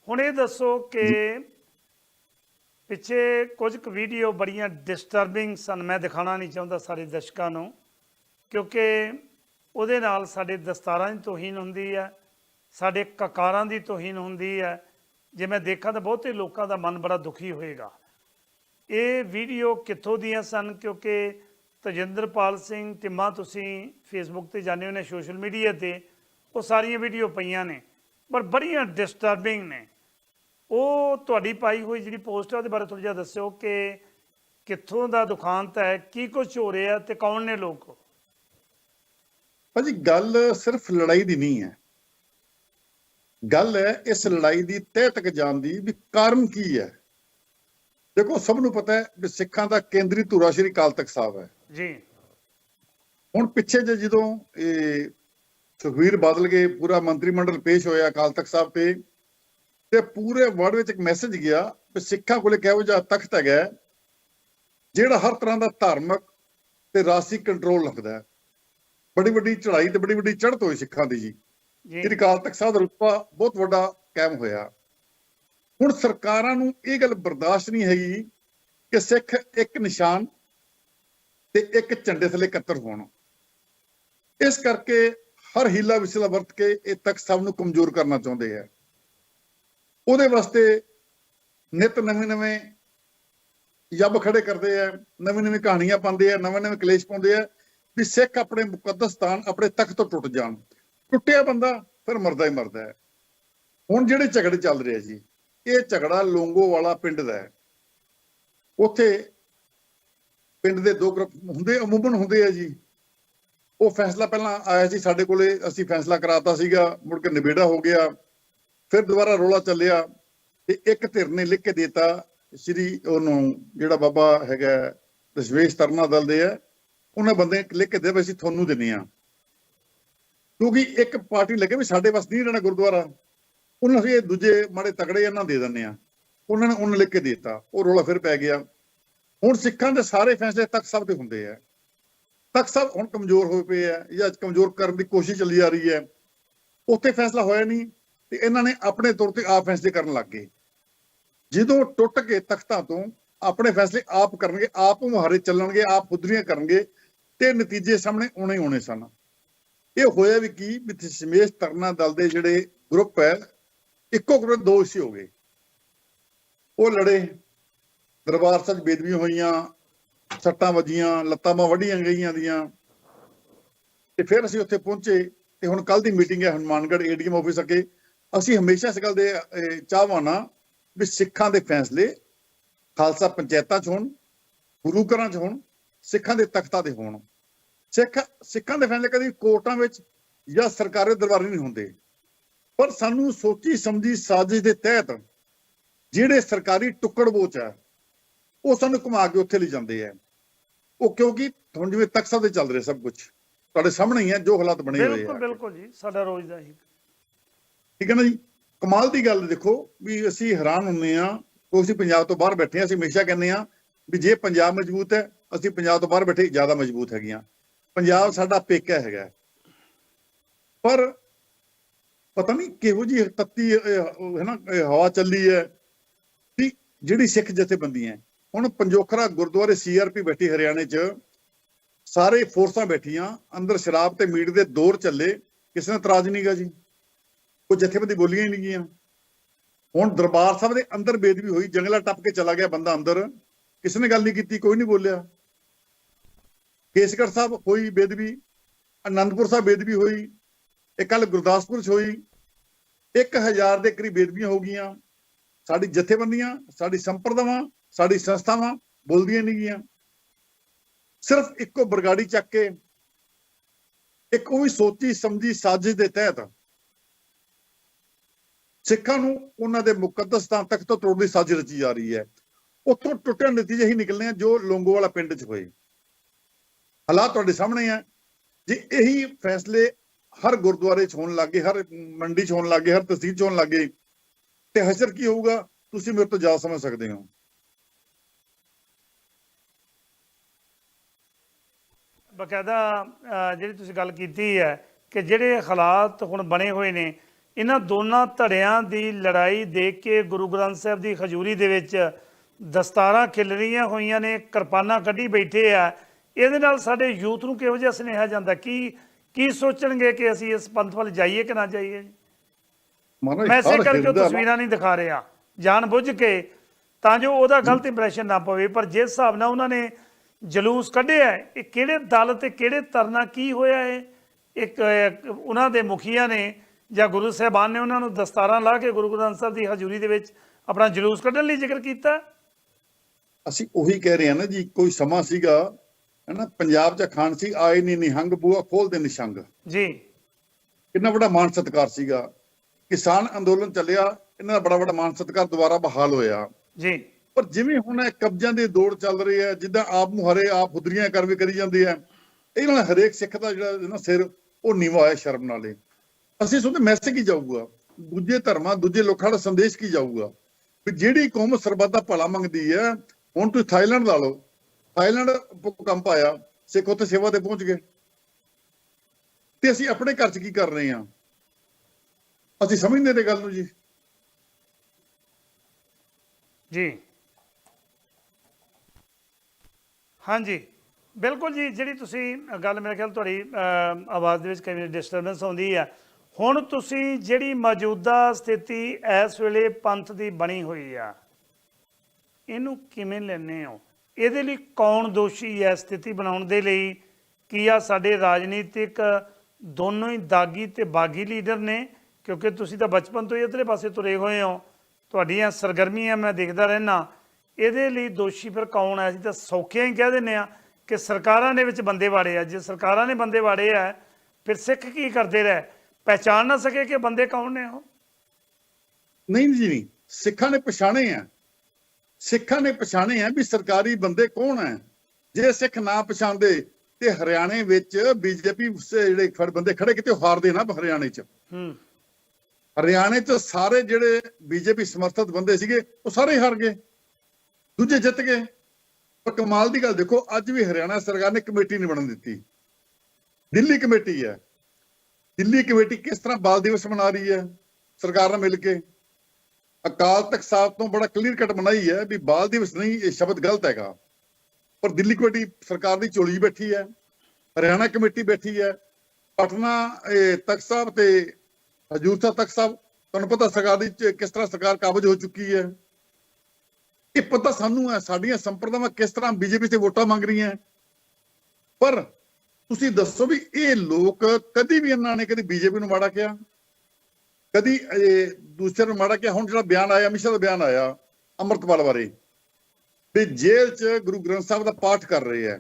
ਹੁਣ ਇਹ ਦੱਸੋ ਕਿ ਪਿੱਛੇ ਕੁਝ ਕੁ ਵੀਡੀਓ ਬੜੀਆਂ ਡਿਸਟਰਬਿੰਗ ਸਨ। ਮੈਂ ਦਿਖਾਣਾ ਨਹੀਂ ਚਾਹੁੰਦਾ ਸਾਰੇ ਦਰਸ਼ਕਾਂ ਨੂੰ ਕਿਉਂਕਿ ਉਹਦੇ ਨਾਲ ਸਾਡੇ ਦਸਤਾਰਾਂ ਦੀ ਤੋਹੀਨ ਹੁੰਦੀ ਹੈ ਸਾਡੇ ਕਕਾਰਾਂ ਦੀ ਤੋਹੀਨ ਹੁੰਦੀ ਹੈ ਜੇ ਮੈਂ ਦੇਖਾਂ ਤਾਂ ਬਹੁਤੇ ਲੋਕਾਂ ਦਾ ਮਨ ਬੜਾ ਦੁਖੀ ਹੋਏਗਾ। ਇਹ ਵੀਡੀਓ ਕਿੱਥੋਂ ਦੀਆਂ ਸਨ? ਕਿਉਂਕਿ ਤਜਿੰਦਰਪਾਲ ਸਿੰਘ ਟਿੰਮਾ ਤੁਸੀਂ ਫੇਸਬੁੱਕ ਤੇ ਜਾਣੇ ਹੋਣੇ ਸੋਸ਼ਲ ਮੀਡੀਆ ਤੇ, ਉਹ ਸਾਰੀਆਂ ਵੀਡੀਓ ਪਈਆਂ ਨੇ, ਪਰ ਬੜੀਆਂ ਡਿਸਟਰਬਿੰਗ ਨੇ। ਉਹ ਤੁਹਾਡੀ ਪਾਈ ਹੋਈ ਜਿਹੜੀ ਪੋਸਟ ਹੈ ਉਹਦੇ ਬਾਰੇ ਥੋੜਾ ਜਿਹਾ ਦੱਸਿਓ ਕਿ ਕਿੱਥੋਂ ਦਾ ਦੁਖਾਂਤ ਹੈ, ਕੀ ਕੁਝ ਹੋ ਰਿਹਾ ਤੇ ਕੌਣ ਨੇ ਲੋਕ? ਭਾਜੀ, ਗੱਲ ਸਿਰਫ ਲੜਾਈ ਦੀ ਨਹੀਂ ਹੈ। ਗੱਲ ਹੈ ਇਸ ਲੜਾਈ ਦੀ ਤਹਿ ਤੱਕ ਜਾਣ ਦੀ ਵੀ ਕਾਰਨ ਕੀ ਹੈ। ਦੇਖੋ ਸਭ ਨੂੰ ਪਤਾ ਹੈ ਵੀ ਸਿੱਖਾਂ ਦਾ ਕੇਂਦਰੀ ਧੁਰਾ ਸ਼੍ਰੀ ਅਕਾਲ ਤਖਤ ਸਾਹਿਬ ਹੈ। ਜੀ। ਹੁਣ ਪਿੱਛੇ ਜੇ ਜਦੋਂ ਇਹ ਸੁਖਵੀਰ ਬਾਦਲ ਕੇ ਪੂਰਾ ਮੰਤਰੀ ਮੰਡਲ ਪੇਸ਼ ਹੋਇਆ ਅਕਾਲ ਤਖਤ ਸਾਹਿਬ ਤੇ ਤੇ ਪੂਰੇ ਵਰਡ ਵਿੱਚ ਇੱਕ ਮੈਸੇਜ ਗਿਆ ਕਿ ਸਿੱਖਾਂ ਕੋਲੇ ਕਿਹੋ ਜਿਹਾ ਤਖਤ ਹੈਗਾ ਜਿਹੜਾ ਹਰ ਤਰ੍ਹਾਂ ਦਾ ਧਾਰਮਿਕ ਤੇ ਰਾਸੀ ਕੰਟਰੋਲ ਰੱਖਦਾ ਹੈ। ਬੜੀ ਵੱਡੀ ਚੜ੍ਹਾਈ ਤੇ ਬੜੀ ਵੱਡੀ ਚੜ੍ਹਤ ਹੋਈ ਸਿੱਖਾਂ ਦੀ ਜੀ। ਜੀ। ਸ੍ਰੀ ਅਕਾਲ ਤਖਤ ਸਾਹਿਬ ਦਾ ਰੁਤਬਾ ਬਹੁਤ ਵੱਡਾ ਕਾਇਮ ਹੋਇਆ। ਹੁਣ ਸਰਕਾਰਾਂ ਨੂੰ ਇਹ ਗੱਲ ਬਰਦਾਸ਼ਤ ਨਹੀਂ ਹੈਗੀ ਕਿ ਸਿੱਖ ਇੱਕ ਨਿਸ਼ਾਨ ਤੇ ਇੱਕ ਝੰਡੇ ਥੱਲੇ ਇਕੱਤਰ ਹੋਣ। ਇਸ ਕਰਕੇ ਹਰ ਹੀਲਾ ਵਿਸਲਾ ਵਰਤ ਕੇ ਇਹ ਤਖਤ ਸਾਹਿਬ ਨੂੰ ਕਮਜ਼ੋਰ ਕਰਨਾ ਚਾਹੁੰਦੇ ਆ। ਉਹਦੇ ਵਾਸਤੇ ਨਿਤ ਨਵੇਂ ਨਵੇਂ ਜੱਬ ਖੜੇ ਕਰਦੇ ਆ, ਨਵੀਂ ਨਵੀਂ ਕਹਾਣੀਆਂ ਪਾਉਂਦੇ ਆ, ਨਵੇਂ ਨਵੇਂ ਕਲੇਸ਼ ਪਾਉਂਦੇ ਆ ਵੀ ਸਿੱਖ ਆਪਣੇ ਮੁਕੱਦਸ ਸਥਾਨ ਆਪਣੇ ਤਖਤ ਤੋਂ ਟੁੱਟ ਜਾਣ। ਟੁੱਟਿਆ ਬੰਦਾ, ਫਿਰ ਮਰਦਾ ਹੀ ਮਰਦਾ ਹੈ। ਹੁਣ ਜਿਹੜੇ ਝਗੜੇ ਚੱਲ ਰਹੇ ਜੀ, ਇਹ ਝਗੜਾ ਲੋਂਗੋ ਵਾਲਾ ਪਿੰਡ ਦਾ ਹੈ। ਉੱਥੇ ਪਿੰਡ ਦੇ ਦੋ ਗਰੁੱਪ ਹੁੰਦੇ, ਅਮੂਮਨ ਹੁੰਦੇ ਆ ਜੀ। ਉਹ ਫੈਸਲਾ ਪਹਿਲਾਂ ਆਇਆ ਸੀ ਸਾਡੇ ਕੋਲੇ, ਅਸੀਂ ਫੈਸਲਾ ਕਰਾਤਾ ਸੀਗਾ, ਮੁੜ ਕੇ ਨਿਬੇੜਾ ਹੋ ਗਿਆ। ਫਿਰ ਦੁਬਾਰਾ ਰੋਲਾ ਚੱਲਿਆ ਤੇ ਇੱਕ ਧਿਰ ਨੇ ਲਿਖ ਕੇ ਦਿੱਤਾ, ਸ੍ਰੀ ਉਹਨੂੰ ਜਿਹੜਾ ਬਾਬਾ ਹੈਗਾ, ਦਸ਼ਵੇਸ਼ ਤਰਨਾ ਦਲ ਦੇ ਆ, ਉਹਨਾਂ ਬੰਦੇ ਲਿਖ ਕੇ ਦੇ ਵੀ ਅਸੀਂ ਤੁਹਾਨੂੰ ਦਿੰਨੇ ਆ ਕਿਉਂਕਿ ਇੱਕ ਪਾਰਟੀ ਲੱਗੇ ਵੀ ਸਾਡੇ ਵਾਸ ਨਹੀਂ ਰਹਿਣਾ ਗੁਰਦੁਆਰਾ। ਉਹਨਾਂ ਅਸੀਂ ਇਹ ਦੂਜੇ ਮਾੜੇ ਤਕੜੇ ਇਹਨਾਂ ਦੇ ਦਿੰਨੇ ਆ ਉਹਨਾਂ ਨੇ ਉਹਨਾਂ ਲਿਖ ਕੇ ਦੇ ਦਿੱਤਾ। ਉਹ ਰੋਲਾ ਫਿਰ ਪੈ ਗਿਆ। ਹੁਣ ਸਿੱਖਾਂ ਦੇ ਸਾਰੇ ਫੈਸਲੇ ਤਖਤ ਸਾਹਿਬ ਦੇ ਹੁੰਦੇ ਆ। ਤਖਤ ਸਾਹਿਬ ਹੁਣ ਕਮਜ਼ੋਰ ਹੋਏ ਪਏ ਆ ਜਾਂ ਕਮਜ਼ੋਰ ਕਰਨ ਦੀ ਕੋਸ਼ਿਸ਼ ਚੱਲੀ ਜਾ ਰਹੀ ਹੈ। ਉੱਥੇ ਫੈਸਲਾ ਹੋਇਆ ਨਹੀਂ ਤੇ ਇਹਨਾਂ ਨੇ ਆਪਣੇ ਤੌਰ ਤੇ ਆਪ ਫੈਸਲੇ ਕਰਨ ਲੱਗ ਗਏ। ਜਦੋਂ ਟੁੱਟ ਕੇ ਤਖਤਾਂ ਤੋਂ ਆਪਣੇ ਫੈਸਲੇ ਆਪ ਕਰਨਗੇ, ਆਪ ਮੁਹਾਰੇ ਚੱਲਣਗੇ, ਆਪ ਖੁਦਰੀਆਂ ਕਰਨਗੇ ਤੇ ਨਤੀਜੇ ਸਾਹਮਣੇ ਆਉਣੇ ਹੀ ਆਉਣੇ ਸਨ। ਇਹ ਹੋਇਆ ਵੀ ਕੀ? ਵੀ ਸ਼ਮੇਸ਼ ਤਰਨਾ ਦਲ ਦੇ ਜਿਹੜੇ ਗਰੁੱਪ ਹੈ, ਇੱਕੋ ਗਰੁੱਪ ਦੋ ਹਿੱਸੇ ਹੋ ਗਏ। ਉਹ ਲੜੇ। ਦਰਬਾਰ ਸਾਹਿਬ ਬੇਦਬੀਆਂ ਹੋਈਆਂ, ਸੱਟਾਂ ਵੱਜੀਆਂ, ਲੱਤਾਂ ਬਾਂਹ ਵੱਢੀਆਂ ਗਈਆਂ ਦੀਆਂ। ਤੇ ਫਿਰ ਅਸੀਂ ਉੱਥੇ ਪਹੁੰਚੇ ਤੇ ਹੁਣ ਕੱਲ ਦੀ ਮੀਟਿੰਗ ਹੈ ਹਨੂਮਾਨਗੜ੍ਹ ਏਡੀਐਮ ਆਫਿਸ ਅੱਗੇ। ਅਸੀਂ ਹਮੇਸ਼ਾ ਇਸ ਗੱਲ ਦੇ ਚਾਹਵਾਨਾ ਵੀ ਸਿੱਖਾਂ ਦੇ ਫੈਸਲੇ ਖਾਲਸਾ ਪੰਚਾਇਤਾਂ 'ਚ ਹੋਣ, ਗੁਰੂ ਘਰਾਂ 'ਚ ਹੋਣ, ਸਿੱਖਾਂ ਦੇ ਤਖਤਾਂ ਦੇ ਹੋਣ। ਸਿੱਖ ਸਿੱਖਾਂ ਦੇ ਫੈਸਲੇ ਕਦੀ ਕੋਰਟਾਂ ਵਿੱਚ ਜਾਂ ਸਰਕਾਰੀ ਦਰਬਾਰੇ ਨਹੀਂ ਹੁੰਦੇ। ਪਰ ਸਾਨੂੰ ਸੋਚੀ ਸਮਝੀ ਸਾਜ਼ਿਸ਼ ਦੇ ਤਹਿਤ ਜਿਹੜੇ ਸਰਕਾਰੀ ਟੁੱਕੜ ਬੋਚ ਹੈ ਉਹ ਸਾਨੂੰ ਘੁਮਾ ਕੇ ਉੱਥੇ ਲੈ ਜਾਂਦੇ ਆ ਉਹ ਕਿਉਂਕਿ ਹੁਣ ਜਿਵੇਂ ਤਖਤ ਦੇ ਚੱਲ ਰਿਹਾ ਸਭ ਕੁਝ ਤੁਹਾਡੇ ਸਾਹਮਣੇ ਹੀ ਹੈ ਜੋ ਹਾਲਾਤ ਬਣੇ ਹੋਏ ਬਿਲਕੁਲ ਆ। ਬਿਲਕੁਲ ਜੀ ਸਾਡਾ ਰੋਜ਼ ਦਾ ਹੀ। ਠੀਕ ਹੈ ਨਾ ਜੀ? ਕਮਾਲ ਦੀ ਗੱਲ ਦੇਖੋ ਵੀ ਅਸੀਂ ਹੈਰਾਨ ਹੁੰਨੇ ਆ ਅਸੀਂ ਪੰਜਾਬ ਤੋਂ ਬਾਹਰ ਬੈਠੇ ਆ ਅਸੀਂ ਹਮੇਸ਼ਾ ਕਹਿੰਦੇ ਆ ਵੀ ਜੇ ਪੰਜਾਬ ਮਜ਼ਬੂਤ ਹੈ ਅਸੀਂ ਪੰਜਾਬ ਤੋਂ ਬਾਹਰ ਬੈਠੇ ਜ਼ਿਆਦਾ ਮਜ਼ਬੂਤ ਹੈਗੀਆਂ ਪੰਜਾਬ ਸਾਡਾ ਪੇਕਾ ਹੈਗਾ। ਪਰ ਪਤਾ ਨਹੀਂ ਕਿਹੋ ਜੀ ਤੱਤੀ ਅਹ, ਹੈ ਨਾ ਹਵਾ ਚੱਲੀ ਹੈ ਵੀ ਜਿਹੜੀ ਸਿੱਖ ਜਥੇਬੰਦੀ ਹੈ। ਹੁਣ ਪੰਜੋਖਰਾ ਗੁਰਦੁਆਰੇ ਸੀਆਰਪੀ ਬੈਠੀ ਹਰਿਆਣੇ 'ਚ ਸਾਰੇ ਫੋਰਸਾਂ ਬੈਠੀਆਂ ਅੰਦਰ ਸ਼ਰਾਬ ਤੇ ਮੀਟ ਦੇ ਦੌਰ ਚੱਲੇ। ਕਿਸੇ ਨੇ ਇਤਰਾਜ਼ ਨਹੀਂਗਾ ਜੀ। ਕੋਈ ਜਥੇਬੰਦੀ ਬੋਲੀਆਂ ਹੀ ਨਹੀਂ ਗਈਆਂ। ਹੁਣ ਦਰਬਾਰ ਸਾਹਿਬ ਦੇ ਅੰਦਰ ਬੇਦਬੀ ਹੋਈ ਜੰਗਲਾ ਟੱਪ ਕੇ ਚਲਾ ਗਿਆ ਬੰਦਾ ਅੰਦਰ। ਕਿਸੇ ਨੇ ਗੱਲ ਨਹੀਂ ਕੀਤੀ ਕੋਈ ਨਹੀਂ ਬੋਲਿਆ। ਕੇਸਗੜ੍ਹ ਸਾਹਿਬ ਹੋਈ ਬੇਦਬੀ ਆਨੰਦਪੁਰ ਸਾਹਿਬ ਬੇਦਬੀ ਹੋਈ ਇਹ ਕੱਲ ਗੁਰਦਾਸਪੁਰ 'ਚ ਹੋਈ 1000 ਦੇ ਕਰੀਬ ਬੇਦਬੀਆਂ ਹੋ ਗਈਆਂ। ਸਾਡੀ ਜਥੇਬੰਦੀਆਂ, ਸਾਡੀ ਸੰਪਰਦਾਵਾਂ, ਸਾਡੀ ਸੰਸਥਾਵਾਂ ਬੋਲਦੀਆਂ ਨਹੀਂ ਗਈਆਂ। ਸਿਰਫ ਇੱਕੋ ਬਰਗਾੜੀ ਚੱਕ ਕੇ, ਇੱਕ ਉਹ ਵੀ ਸੋਚੀ ਸਮਝੀ ਸਾਜ਼ਿਸ਼ ਦੇ ਤਹਿਤ ਸਿੱਖਾਂ ਨੂੰ ਉਹਨਾਂ ਦੇ ਮੁਕੱਦਸ ਸਥਾਨ ਤੱਕ ਤੋਂ ਤੋੜਨ ਦੀ ਸਾਜ਼ਿਸ਼ ਰਚੀ ਜਾ ਰਹੀ ਹੈ। ਉੱਥੋਂ ਟੁੱਟਣ ਨਤੀਜੇ ਹੀ ਨਿਕਲਣੇ ਆ ਜੋ ਲੋਂਗੋਵਾਲਾ ਪਿੰਡ 'ਚ ਹੋਏ। ਹਾਲਾਤ ਤੁਹਾਡੇ ਸਾਹਮਣੇ ਆ। ਜੇ, ਇਹੀ ਫੈਸਲੇ ਹਰ ਗੁਰਦੁਆਰੇ 'ਚ ਹੋਣ ਲੱਗੇ ਹਰ ਮੰਡੀ 'ਚ ਹੋਣ ਲੱਗੇ ਹਰ ਤਹਿਸੀਲ 'ਚ ਹੋਣ ਲੱਗੇ ਤੇ ਹਸ਼ਰ ਕੀ ਹੋਊਗਾ? ਤੁਸੀਂ ਮੇਰੇ ਤੋਂ ਜ਼ਿਆਦਾ ਸਮਝ ਸਕਦੇ ਹੋ। ਬਕਾਇਦਾ ਜਿਹੜੀ ਤੁਸੀਂ ਗੱਲ ਕੀਤੀ ਹੈ ਕਿ ਜਿਹੜੇ ਹਾਲਾਤ ਹੁਣ ਬਣੇ ਹੋਏ ਨੇ, ਇਹਨਾਂ ਦੋਨਾਂ ਧੜਿਆਂ ਦੀ ਲੜਾਈ ਦੇਖ ਕੇ ਗੁਰੂ ਗ੍ਰੰਥ ਸਾਹਿਬ ਦੀ ਖਜੂਰੀ ਦੇ ਵਿੱਚ ਦਸਤਾਰਾਂ ਖਿਲਰੀਆਂ ਹੋਈਆਂ ਨੇ, ਕਿਰਪਾਨਾਂ ਕੱਢੀ ਬੈਠੇ ਆ। ਇਹਦੇ ਨਾਲ ਸਾਡੇ ਯੂਥ ਨੂੰ ਕਿਹੋ ਜਿਹਾ ਸੁਨੇਹਾ ਜਾਂਦਾ? ਕੀ ਕੀ ਸੋਚਣਗੇ ਕਿ ਅਸੀਂ ਇਸ ਪੰਥ ਵੱਲ ਜਾਈਏ ਕਿ ਨਾ ਜਾਈਏ? ਮਹਾਰਾਜ ਮੈਂ ਇਸੇ ਹਰ ਕਰਕੇ ਤਸਵੀਰਾਂ ਨਹੀਂ ਦਿਖਾ ਰਿਹਾ। ਜਾਣ ਬੁੱਝ ਕੇ ਤਾਂ ਜੋ ਉਹਦਾ ਗਲਤ ਇੰਪ੍ਰੈਸ਼ਨ ਨਾ ਪਵੇ ਪਰ ਜਿਸ ਹਿਸਾਬ ਨਾਲ ਉਹਨਾਂ ਨੇ ਜਲੂਸ ਕੱਢਿਆ ਇਹ ਕਿਹੜੇ ਦਲ ਤੇ ਕਿਹੜੇ ਤਰਨਾ ਕੀ ਹੋਇਆ ਹੈ? ਇੱਕ ਉਹਨਾਂ ਦੇ ਮੁਖੀਆਂ ਨੇ ਜਾਂ ਗੁਰੂ ਸਾਹਿਬਾਨ ਨੇ ਉਹਨਾਂ ਨੂੰ ਦਸਤਾਰਾਂ ਲਾ ਕੇ ਗੁਰੂ ਗ੍ਰੰਥ ਸਾਹਿਬ ਦੀ ਹਜ਼ੂਰੀ ਦੇ ਵਿੱਚ ਆਪਣਾ ਜਲੂਸ ਕੱਢਣ ਲਈ ਜ਼ਿਕਰ ਕੀਤਾ? ਅਸੀਂ ਉਹੀ ਕਹਿ ਰਹੇ ਹਾਂ ਨਾ ਜੀ ਕੋਈ ਸਮਾਂ ਸੀਗਾ ਹੈਨਾ ਪੰਜਾਬ 'ਚ ਖਾਨ ਸੀ ਆਏ ਨਹੀਂ ਨਿਹੰਗ ਬੂਆ ਖੋਲਦੇ ਨਿਸ਼ੰਗ ਜੀ। ਕਿੰਨਾ ਵੱਡਾ ਮਾਨ ਸਤਿਕਾਰ ਸੀਗਾ। ਕਿਸਾਨ ਅੰਦੋਲਨ ਚੱਲਿਆ ਇਹਨਾਂ ਦਾ ਬੜਾ ਵੱਡਾ ਮਾਨ ਸਤਿਕਾਰ ਦੁਬਾਰਾ ਬਹਾਲ ਹੋਇਆ। ਜੀ। ਪਰ ਜਿਵੇਂ ਹੁਣ ਇਹ ਕਬਜ਼ਿਆਂ ਦੀ ਦੌੜ ਚੱਲ ਰਹੀ ਹੈ ਜਿੱਦਾਂ ਆਪ ਮੁਹਰੇ ਆਪ ਹੁਦਰੀਆਂ ਕਰ ਵੀ ਕਰੀ ਜਾਂਦੇ ਆ ਇਹਨਾਂ ਨਾਲ ਹਰੇਕ ਸਿੱਖ ਦਾ ਜਿਹੜਾ ਨਾ ਸਿਰ ਉਹ ਨੀਵਾ ਹੋਇਆ ਸ਼ਰਮ ਨਾਲੇ ਅਸੀਂ ਸੋਚਦੇ ਮੈਸੇਜ ਕੀ ਜਾਊਗਾ? ਦੂਜੇ ਧਰਮਾਂ ਦੂਜੇ ਲੋਕਾਂ ਦਾ ਸੰਦੇਸ਼ ਕੀ ਜਾਊਗਾ? ਵੀ ਜਿਹੜੀ ਕੌਮ ਸਰਬੱਤ ਦਾ ਭਲਾ ਮੰਗਦੀ ਹੈ ਹੁਣ ਤੁਸੀਂ ਥਾਈਲੈਂਡ ਲਾ ਲਓ ਥਾਈਲੈਂਡ ਭੂਕੰਪ ਆਇਆ ਸਿੱਖ ਉੱਥੇ ਸੇਵਾ ਤੇ ਪਹੁੰਚ ਗਏ। ਤੇ ਅਸੀਂ ਆਪਣੇ ਘਰ 'ਚ ਕੀ ਕਰ ਰਹੇ ਹਾਂ? ਅਸੀਂ ਸਮਝਦੇ ਨੇ ਗੱਲ ਨੂੰ ਜੀ। ਜੀ। ਹਾਂਜੀ ਬਿਲਕੁਲ ਜੀ ਜਿਹੜੀ ਤੁਸੀਂ ਗੱਲ ਮੇਰੇ ਖਿਆਲ ਤੁਹਾਡੀ ਅਹ, ਆਵਾਜ਼ ਦੇ ਵਿੱਚ ਕਈ ਡਿਸਟਰਬੈਂਸ ਆਉਂਦੀ ਆ। ਹੁਣ ਤੁਸੀਂ ਜਿਹੜੀ ਮੌਜੂਦਾ ਸਥਿਤੀ ਇਸ ਵੇਲੇ ਪੰਥ ਦੀ ਬਣੀ ਹੋਈ ਆ ਇਹਨੂੰ ਕਿਵੇਂ ਲੈਣੇ ਹੋ? ਇਹਦੇ ਲਈ ਕੌਣ ਦੋਸ਼ੀ ਹੈ ਸਥਿਤੀ ਬਣਾਉਣ ਦੇ ਲਈ? ਕੀ ਆ ਸਾਡੇ ਰਾਜਨੀਤਿਕ ਦੋਨੋਂ ਹੀ ਦਾਗੀ ਤੇ ਬਾਗੀ ਲੀਡਰ ਨੇ? ਕਿਉਂਕਿ ਤੁਸੀਂ ਤਾਂ ਬਚਪਨ ਤੋਂ ਹੀ ਇਧਰਲੇ ਪਾਸੇ ਤੁਰੇ ਹੋਏ ਹੋ। ਤੁਹਾਡੀਆਂ ਸਰਗਰਮੀਆਂ ਮੈਂ ਦੇਖਦਾ ਰਹਿਣਾ ਇਹਦੇ ਲਈ ਦੋਸ਼ੀ ਫਿਰ ਕੌਣ ਹੈ? ਅਸੀਂ ਤਾਂ ਸੌਖਿਆਂ ਹੀ ਕਹਿ ਦਿੰਦੇ ਆ ਕਿ ਸਰਕਾਰਾਂ ਦੇ ਵਿੱਚ ਬੰਦੇ ਵਾੜੇ ਆ। ਜੇ ਸਰਕਾਰਾਂ ਨੇ ਬੰਦੇ ਵਾੜੇ ਆ, ਫਿਰ ਸਿੱਖ ਕੀ ਕਰਦੇ ਰਹਿ? ਪਹਿਚਾਨ ਨਾ ਸਕੇ ਕਿ ਬੰਦੇ ਕੌਣ ਨੇ ਉਹ? ਨਹੀਂ ਜੀ, ਨਹੀਂ। ਸਿੱਖਾਂ ਨੇ ਪਛਾਣੇ ਆ। ਸਿੱਖਾਂ ਨੇ ਪਛਾਣੇ ਆ ਵੀ ਸਰਕਾਰੀ ਬੰਦੇ ਕੌਣ ਹੈ? ਜੇ ਸਿੱਖ ਨਾ ਪਛਾਣਦੇ ਤੇ ਹਰਿਆਣੇ ਵਿੱਚ ਬੀਜੇਪੀ ਜਿਹੜੇ ਖੜ ਬੰਦੇ ਖੜੇ ਕਿਤੇ ਹਾਰਦੇ ਨਾ ਹਰਿਆਣੇ 'ਚ। ਹੂੰ। ਹਰਿਆਣੇ 'ਚ ਸਾਰੇ ਜਿਹੜੇ ਬੀਜੇਪੀ ਸਮਰਥਕ ਬੰਦੇ ਸੀਗੇ ਉਹ ਸਾਰੇ ਹਾਰ ਗਏ। ਦੂਜੇ ਜਿੱਤ ਗਏ। ਪਰ ਕਮਾਲ ਦੀ ਗੱਲ ਦੇਖੋ ਅੱਜ ਵੀ ਹਰਿਆਣਾ ਸਰਕਾਰ ਨੇ ਕਮੇਟੀ ਨਹੀਂ ਬਣਨ ਦਿੱਤੀ। ਦਿੱਲੀ ਕਮੇਟੀ ਹੈ। ਦਿੱਲੀ ਕਮੇਟੀ ਕਿਸ ਤਰ੍ਹਾਂ ਬਾਲ ਦਿਵਸ ਮਨਾ ਰਹੀ ਹੈ? ਸਰਕਾਰ ਨਾਲ ਮਿਲ ਕੇ। ਅਕਾਲ ਤਖਤ ਸਾਹਿਬ ਤੋਂ ਬੜਾ ਕਲੀਅਰ ਕੱਟ ਬਣਾਈ ਹੈ ਵੀ ਬਾਲ ਦਿਵਸ ਨਹੀਂ, ਇਹ ਸ਼ਬਦ ਗਲਤ ਹੈਗਾ। ਪਰ ਦਿੱਲੀ ਕਮੇਟੀ ਸਰਕਾਰ ਦੀ ਝੋਲੀ ਬੈਠੀ ਹੈ, ਹਰਿਆਣਾ ਕਮੇਟੀ ਬੈਠੀ ਹੈ, ਪਟਨਾ ਤਖਤ ਸਾਹਿਬ ਤੇ ਹਜੂਰ ਸਾਹਿਬ ਤਖਤ ਸਾਹਿਬ, ਤੁਹਾਨੂੰ ਪਤਾ ਸਰਕਾਰ ਦੀ ਕਿਸ ਤਰ੍ਹਾਂ ਸਰਕਾਰ ਕਾਬਜ ਹੋ ਚੁੱਕੀ ਹੈ। ਇਹ ਪਤਾ ਸਾਨੂੰ ਹੈ, ਸਾਡੀਆਂ ਸੰਪਰਦਾਵਾਂ ਕਿਸ ਤਰ੍ਹਾਂ ਬੀਜੇਪੀ ਤੇ ਵੋਟਾਂ ਮੰਗ ਰਹੀਆਂ ਪਰ ਤੁਸੀਂ ਦੱਸੋ ਵੀ ਇਹ ਲੋਕ ਕਦੀ ਵੀ ਇਹਨਾਂ ਨੇ ਕਦੀ ਬੀਜੇਪੀ ਨੂੰ ਮਾੜਾ ਕਿਹਾ? ਕਦੀ ਇਹ ਦੂਸਰੇ ਨੂੰ ਮਾੜਾ ਕਿਹਾ ਹੁਣ ਜਿਹੜਾ ਬਿਆਨ ਆਇਆ ਅਮਿਤ ਦਾ ਬਿਆਨ ਆਇਆ ਅੰਮ੍ਰਿਤਪਾਲ ਬਾਰੇ ਵੀ ਜੇਲ੍ਹ 'ਚ ਗੁਰੂ ਗ੍ਰੰਥ ਸਾਹਿਬ ਦਾ ਪਾਠ ਕਰ ਰਹੇ ਆ।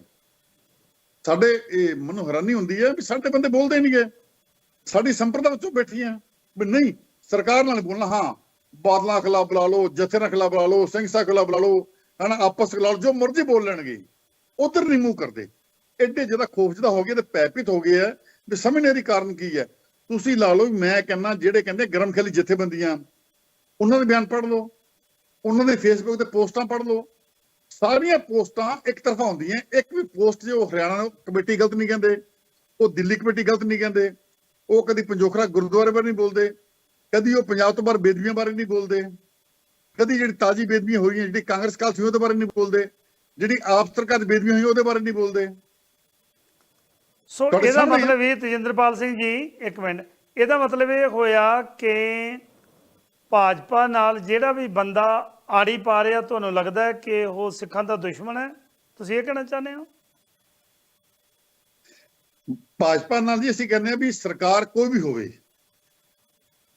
ਸਾਡੇ ਇਹ ਮੈਨੂੰ ਹੈਰਾਨੀ ਹੁੰਦੀ ਹੈ ਵੀ ਸਾਡੇ ਬੰਦੇ ਬੋਲਦੇ ਨਹੀਂਗੇ ਸਾਡੀ ਸੰਪਰਦਾ ਵਿੱਚੋਂ ਬੈਠੀ ਬੈਠੀਆਂ ਵੀ ਨਹੀਂ ਸਰਕਾਰ ਨਾਲ ਨੀ ਬੋਲਣਾ ਹਾਂ ਬਾਦਲਾਂ ਖਿਲਾਫ ਬੁਲਾ ਲਓ ਜਥੇ ਖਿਲਾਫ ਬੁਲਾ ਲਓ ਸਿੰਘ ਸਾਹਿਬ ਖਿਲਾਫ ਬੁਲਾ ਲਓ ਹਨਾ ਆਪਸ ਖਿਲਾਫ ਲਓ, ਜੋ ਮਰਜ਼ੀ ਬੋਲ ਲੈਣਗੇ। ਉਧਰ ਨਹੀਂ ਮੂੰਹ ਕਰਦੇ। ਐਡੇ ਜਿਹਦਾ ਖੋਫਜਦਾ ਹੋ ਗਿਆ ਤੇ ਪੈਪਿਤ ਹੋ ਗਿਆ ਵੀ ਸਮਝਣੇ ਦੀ ਕਾਰਨ ਕੀ ਹੈ ਤੁਸੀਂ ਲਾ ਲਓ ਮੈਂ ਕਹਿੰਦਾ, ਜਿਹੜੇ ਕਹਿੰਦੇ ਗਰਮ ਖੇਲੀ ਜਥੇਬੰਦੀਆਂ, ਉਹਨਾਂ ਦੇ ਬਿਆਨ ਪੜ੍ਹ ਲਓ, ਉਹਨਾਂ ਦੇ ਫੇਸਬੁੱਕ ਤੇ ਪੋਸਟਾਂ ਪੜ੍ਹ ਲਓ, ਸਾਰੀਆਂ ਪੋਸਟਾਂ ਇੱਕ ਤਰਫਾ ਹੁੰਦੀਆਂ, ਇੱਕ ਵੀ ਪੋਸਟ ਜੋ ਹਰਿਆਣਾ ਕਮੇਟੀ ਗਲਤ ਨਹੀਂ ਕਹਿੰਦੇ, ਉਹ ਦਿੱਲੀ ਕਮੇਟੀ ਗਲਤ ਨਹੀਂ ਕਹਿੰਦੇ, ਉਹ ਕਦੀ ਪੰਜੋਖਰਾ ਗੁਰਦੁਆਰੇ ਬਾਰੇ ਨਹੀਂ ਬੋਲਦੇ, ਕਦੀ ਉਹ ਪੰਜਾਬ ਤੋਂ ਬਾਹਰ ਬੇਦਬੀਆਂ ਬਾਰੇ ਨਹੀਂ ਬੋਲਦੇ, ਕਦੀ ਜਿਹੜੀ ਤਾਜੀ ਬੇਦਬੀਆਂ ਹੋਈਆਂ, ਜਿਹੜੀ ਕਾਂਗਰਸ ਕਾਲ ਸੀ ਉਹਦੇ ਬਾਰੇ ਨਹੀਂ ਬੋਲਦੇ, ਜਿਹੜੀ ਆਪ ਸਰਕਾਰ ਦੀ ਬੇਦਬੀਆਂ ਹੋਈਆਂ ਉਹਦੇ ਬਾਰੇ ਨਹੀਂ ਬੋਲਦੇ। ਸੋ ਇਹਦਾ ਮਤਲਬ ਇਹ ਤੇਜਿੰਦਰਪਾਲ ਸਿੰਘ ਜੀ ਇੱਕ ਮਿੰਟ। ਇਹਦਾ ਮਤਲਬ ਇਹ ਹੋਇਆ ਕਿ ਭਾਜਪਾ ਨਾਲ ਜਿਹੜਾ ਵੀ ਬੰਦਾ ਆੜੀ ਪਾ ਰਿਹਾ ਤੁਹਾਨੂੰ ਲੱਗਦਾ ਹੈ ਕਿ ਉਹ ਸਿੱਖਾਂ ਦਾ ਦੁਸ਼ਮਣ ਹੈ? ਤੁਸੀਂ ਇਹ ਕਹਿਣਾ ਚਾਹੁੰਦੇ ਹੋ? ਭਾਜਪਾ ਨਾਲ ਜੀ ਅਸੀਂ ਕਹਿੰਦੇ ਆ ਵੀ ਸਰਕਾਰ ਕੋਈ ਵੀ ਹੋਵੇ।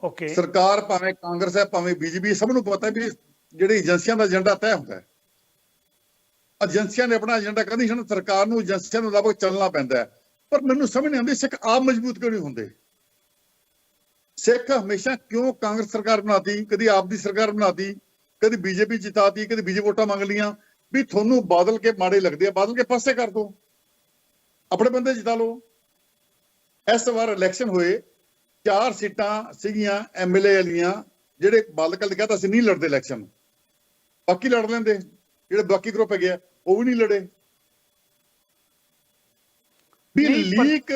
ਓਕੇ। ਸਰਕਾਰ ਭਾਵੇਂ ਕਾਂਗਰਸ ਹੈ ਭਾਵੇਂ ਬੀਜੇਪੀ ਸਭ ਨੂੰ ਪਤਾ ਵੀ ਜਿਹੜੀ ਏਜੰਸੀਆਂ ਦਾ ਏਜੰਡਾ ਤੈਅ ਹੁੰਦਾ ਹੈ। ਏਜੰਸੀਆਂ ਨੇ ਆਪਣਾ ਏਜੰਡਾ ਕਦੀ ਛੱਡ ਸਰਕਾਰ ਨੂੰ ਏਜੰਸੀਆਂ ਨੂੰ ਮੁਤਾਬਕ ਚੱਲਣਾ ਪੈਂਦਾ ਹੈ। ਪਰ ਮੈਨੂੰ ਸਮਝ ਨਹੀਂ ਆਉਂਦੀ ਸਿੱਖ ਆਪ ਮਜ਼ਬੂਤ ਕਿਉਂ ਨਹੀਂ ਹੁੰਦੇ? ਸਿੱਖ ਹਮੇਸ਼ਾ ਕਿਉਂ ਕਾਂਗਰਸ ਸਰਕਾਰ ਬਣਾਤੀ? ਕਦੀ ਆਪ ਦੀ ਸਰਕਾਰ ਬਣਾਤੀ, ਕਦੀ ਬੀਜੇਪੀ ਜਿਤਾਤੀ, ਕਦੀ ਬੀਜੇਪੀ ਵੋਟਾਂ ਮੰਗ ਲੀਆਂ ਵੀ ਤੁਹਾਨੂੰ ਬਾਦਲ ਕੇ ਮਾੜੇ ਲੱਗਦੇ ਆ, ਬਾਦਲ ਕੇ ਪਾਸੇ ਕਰ ਦੋ। ਆਪਣੇ ਬੰਦੇ ਜਿਤਾ ਲਓ। ਇਸ ਵਾਰ ਇਲੈਕਸ਼ਨ ਹੋਏ, ਚਾਰ ਸੀਟਾਂ ਸੀਗੀਆਂ ਐਮਐਲਏ ਵਾਲੀਆਂ, ਜਿਹੜੇ ਬਾਲਕਲ ਨੇ ਕਹਿੰਦਾ ਅਸੀਂ ਨਹੀਂ ਲੜਦੇ ਇਲੈਕਸ਼ਨ ਬਾਕੀ ਲੜ ਲੈਂਦੇ, ਜਿਹੜੇ ਬਾਕੀ ਗਰੁੱਪ ਹੈਗੇ ਆ, ਉਹ ਵੀ ਨਹੀਂ ਲੜੇ। ਵੀ ਲੀਕ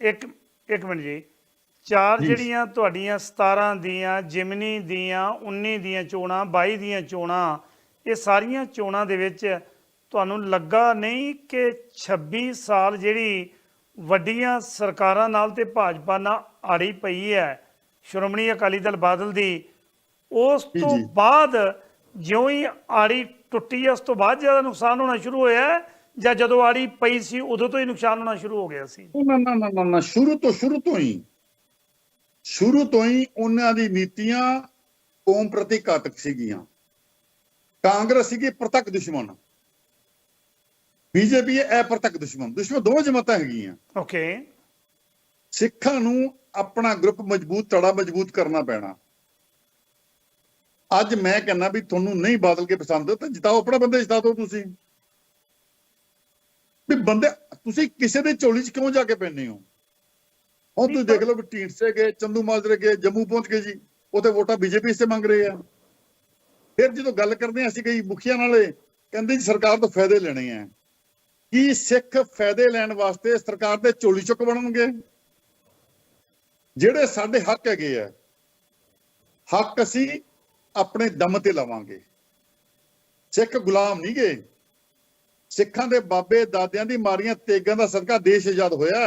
ਇੱਕ ਇੱਕ ਮਿੰਟ ਜੀ ਚਾਰ। ਜਿਹੜੀਆਂ ਤੁਹਾਡੀਆਂ 17 ਦੀਆਂ ਜਿਮਨੀ ਦੀਆਂ 19 ਦੀਆਂ ਚੋਣਾਂ 22 ਦੀਆਂ ਚੋਣਾਂ ਇਹ ਸਾਰੀਆਂ ਚੋਣਾਂ ਦੇ ਵਿੱਚ ਤੁਹਾਨੂੰ ਲੱਗਾ ਨਹੀਂ ਕਿ 26 ਸਾਲ ਜਿਹੜੀ ਵੱਡੀਆਂ ਸਰਕਾਰਾਂ ਨਾਲ ਤੇ ਭਾਜਪਾ ਨਾਲ ਆੜੀ ਪਈ ਹੈ ਸ਼੍ਰੋਮਣੀ ਅਕਾਲੀ ਦਲ ਬਾਦਲ ਦੀ ਉਸ ਤੋਂ। ਬਾਅਦ ਜਿਉਂ ਹੀ ਆੜੀ ਟੁੱਟੀ ਉਸ ਤੋਂ ਬਾਅਦ ਜ਼ਿਆਦਾ ਨੁਕਸਾਨ ਹੋਣਾ ਸ਼ੁਰੂ ਹੋਇਆ ਜਾਂ ਜਦੋਂ ਆੜੀ ਪਈ ਸੀ ਉਦੋਂ ਤੋਂ ਹੀ ਨੁਕਸਾਨ ਹੋਣਾ ਸ਼ੁਰੂ ਹੋ ਗਿਆ ਸੀ। ਨਾ ਨਾ ਨਾ ਨਾ ਨਾ ਸ਼ੁਰੂ ਤੋਂ ਸ਼ੁਰੂ ਤੋਂ ਹੀ। ਸ਼ੁਰੂ ਤੋਂ ਹੀ ਉਹਨਾਂ ਦੀ ਨੀਤੀਆਂ ਕੌਮ ਪ੍ਰਤੀ ਘਾਤਕ ਸੀਗੀਆਂ। ਕਾਂਗਰਸ ਸੀਗੀ ਪ੍ਰਤੱਖ ਦੁਸ਼ਮਣ। ਬੀਜੇਪੀ ਹੈ ਅਪ੍ਰਤੱਖ ਦੁਸ਼ਮਣ। ਦੁਸ਼ਮਣ ਦੋਵੇਂ ਜਮਾਤਾਂ ਹੈਗੀਆਂ। ਓਕੇ। ਸਿੱਖਾਂ ਨੂੰ ਆਪਣਾ ਗਰੁੱਪ ਮਜ਼ਬੂਤ ਤੜਾ ਮਜ਼ਬੂਤ ਕਰਨਾ ਪੈਣਾ। ਅੱਜ ਮੈਂ ਕਹਿੰਦਾ ਵੀ ਤੁਹਾਨੂੰ ਨਹੀਂ ਬਾਦਲ ਕੇ ਪਸੰਦ ਤਾਂ ਜਿਤਾਓ ਆਪਣਾ ਬੰਦੇ ਜਿਤਾ ਦਿਓ ਤੁਸੀਂ। ਵੀ ਬੰਦੇ, ਤੁਸੀਂ ਕਿਸੇ ਦੇ ਚੋਲੀ 'ਚ ਕਿਉਂ ਜਾ ਕੇ ਪੈਂਦੇ ਹੋ? ਹੁਣ ਤੁਸੀਂ ਦੇਖ ਲਓ ਵੀ ਢੀਂਡਸੇ ਗਏ, ਚੰਦੂ ਮਾਜਰੇ ਗਏ, ਜੰਮੂ ਪਹੁੰਚ ਗਏ ਜੀ, ਉੱਥੇ ਵੋਟਾਂ ਬੀਜੇਪੀ ਸੇ ਮੰਗ ਰਹੇ ਆ। ਫਿਰ ਜਦੋਂ ਗੱਲ ਕਰਦੇ ਹਾਂ ਅਸੀਂ ਕਈ ਮੁਖੀਆਂ ਨਾਲੇ ਕਹਿੰਦੇ ਜੀ ਸਰਕਾਰ ਤੋਂ ਫਾਇਦੇ ਲੈਣੇ ਆ। ਕੀ ਸਿੱਖ ਫਾਇਦੇ ਲੈਣ ਵਾਸਤੇ ਸਰਕਾਰ ਦੇ ਝੋਲੀ ਚੁੱਕ ਬਣਨਗੇ? ਜਿਹੜੇ ਸਾਡੇ ਹੱਕ ਹੈਗੇ ਆ, ਹੱਕ ਅਸੀਂ ਆਪਣੇ ਦਮ ਤੇ ਲਵਾਂਗੇ। ਸਿੱਖ ਗੁਲਾਮ ਨਹੀਂ ਗਏ ਸਿੱਖਾਂ ਦੇ ਬਾਬੇ ਦਾਦਿਆਂ ਦੀ ਮਾਰੀਆਂ ਤੇਗਾਂ ਦਾ ਸਦਕਾ ਦੇਸ਼ ਆਜ਼ਾਦ ਹੋਇਆ।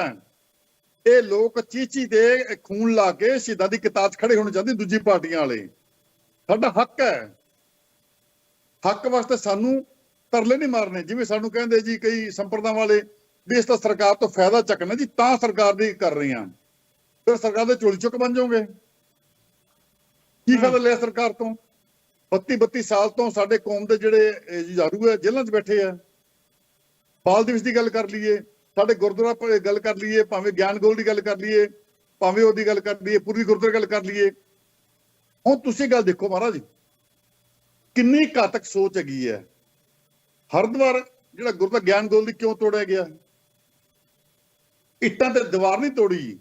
ਇਹ ਲੋਕ ਚੀਚੀ ਦੇ ਖੂਨ ਲਾ ਕੇ ਸ਼ਹੀਦਾਂ ਦੀ ਕਿਤਾਬ ਖੜੇ ਹੋਣੇ ਚਾਹੁੰਦੇ ਦੂਜੀ ਪਾਰਟੀਆਂ ਵਾਲੇ। ਸਾਡਾ ਹੱਕ ਹੈ। ਹੱਕ ਵਾਸਤੇ ਸਾਨੂੰ ਤਰਲੇ ਨਹੀਂ ਮਾਰਨੇ। ਜਿਵੇਂ ਸਾਨੂੰ ਕਹਿੰਦੇ ਜੀ ਕਈ ਸੰਪਰਦਾ ਵਾਲੇ ਵੀ ਇਸ ਤਾਂ ਸਰਕਾਰ ਤੋਂ ਫਾਇਦਾ ਚੱਕਣਾ ਜੀ ਤਾਂ ਸਰਕਾਰ ਦੀ ਕਰ ਰਹੇ ਹਾਂ। ਫਿਰ ਸਰਕਾਰ ਦੇ ਚੋਲੀ ਚੁੱਕ ਬਣ ਜਾਓਗੇ। ਕੀ ਫਾਇਦਾ ਲਿਆ ਸਰਕਾਰ ਤੋਂ? 32 32 ਸਾਲ ਤੋਂ ਸਾਡੇ ਕੌਮ ਦੇ ਜਿਹੜੇ ਜੁਝਾਰੂ ਹੈ ਜੇਲ੍ਹਾਂ 'ਚ ਬੈਠੇ ਆ। ਬਾਲ ਦਿਵਸ ਦੀ ਗੱਲ ਕਰ ਲਈਏ, ਸਾਡੇ ਗੁਰਦੁਆਰਾ ਗੱਲ ਕਰ ਲਈਏ, ਭਾਵੇਂ ਗਿਆਨ ਗੋਲ ਦੀ ਗੱਲ ਕਰ ਲਈਏ, ਭਾਵੇਂ ਉਹਦੀ ਗੱਲ ਕਰ ਲਈਏ, ਪੂਰੀ ਗੁਰਦੁਆਰਾ ਗੱਲ ਕਰ ਲਈਏ। ਹੁਣ ਤੁਸੀਂ ਗੱਲ ਦੇਖੋ ਮਹਾਰਾਜ, ਕਿੰਨੀ ਘਾਤਕ ਸੋਚ ਹੈਗੀ ਹੈ। ਹਰਦੁਆਰ ਜਿਹੜਾ ਗੁਰਦੁਆਰਾ ਗਿਆਨ ਗੋਲ ਦੀ ਕਿਉਂ ਤੋੜਿਆ ਗਿਆ? ਇੱਟਾਂ ਤੇ ਦੀਵਾਰ ਨਹੀਂ ਤੋੜੀ।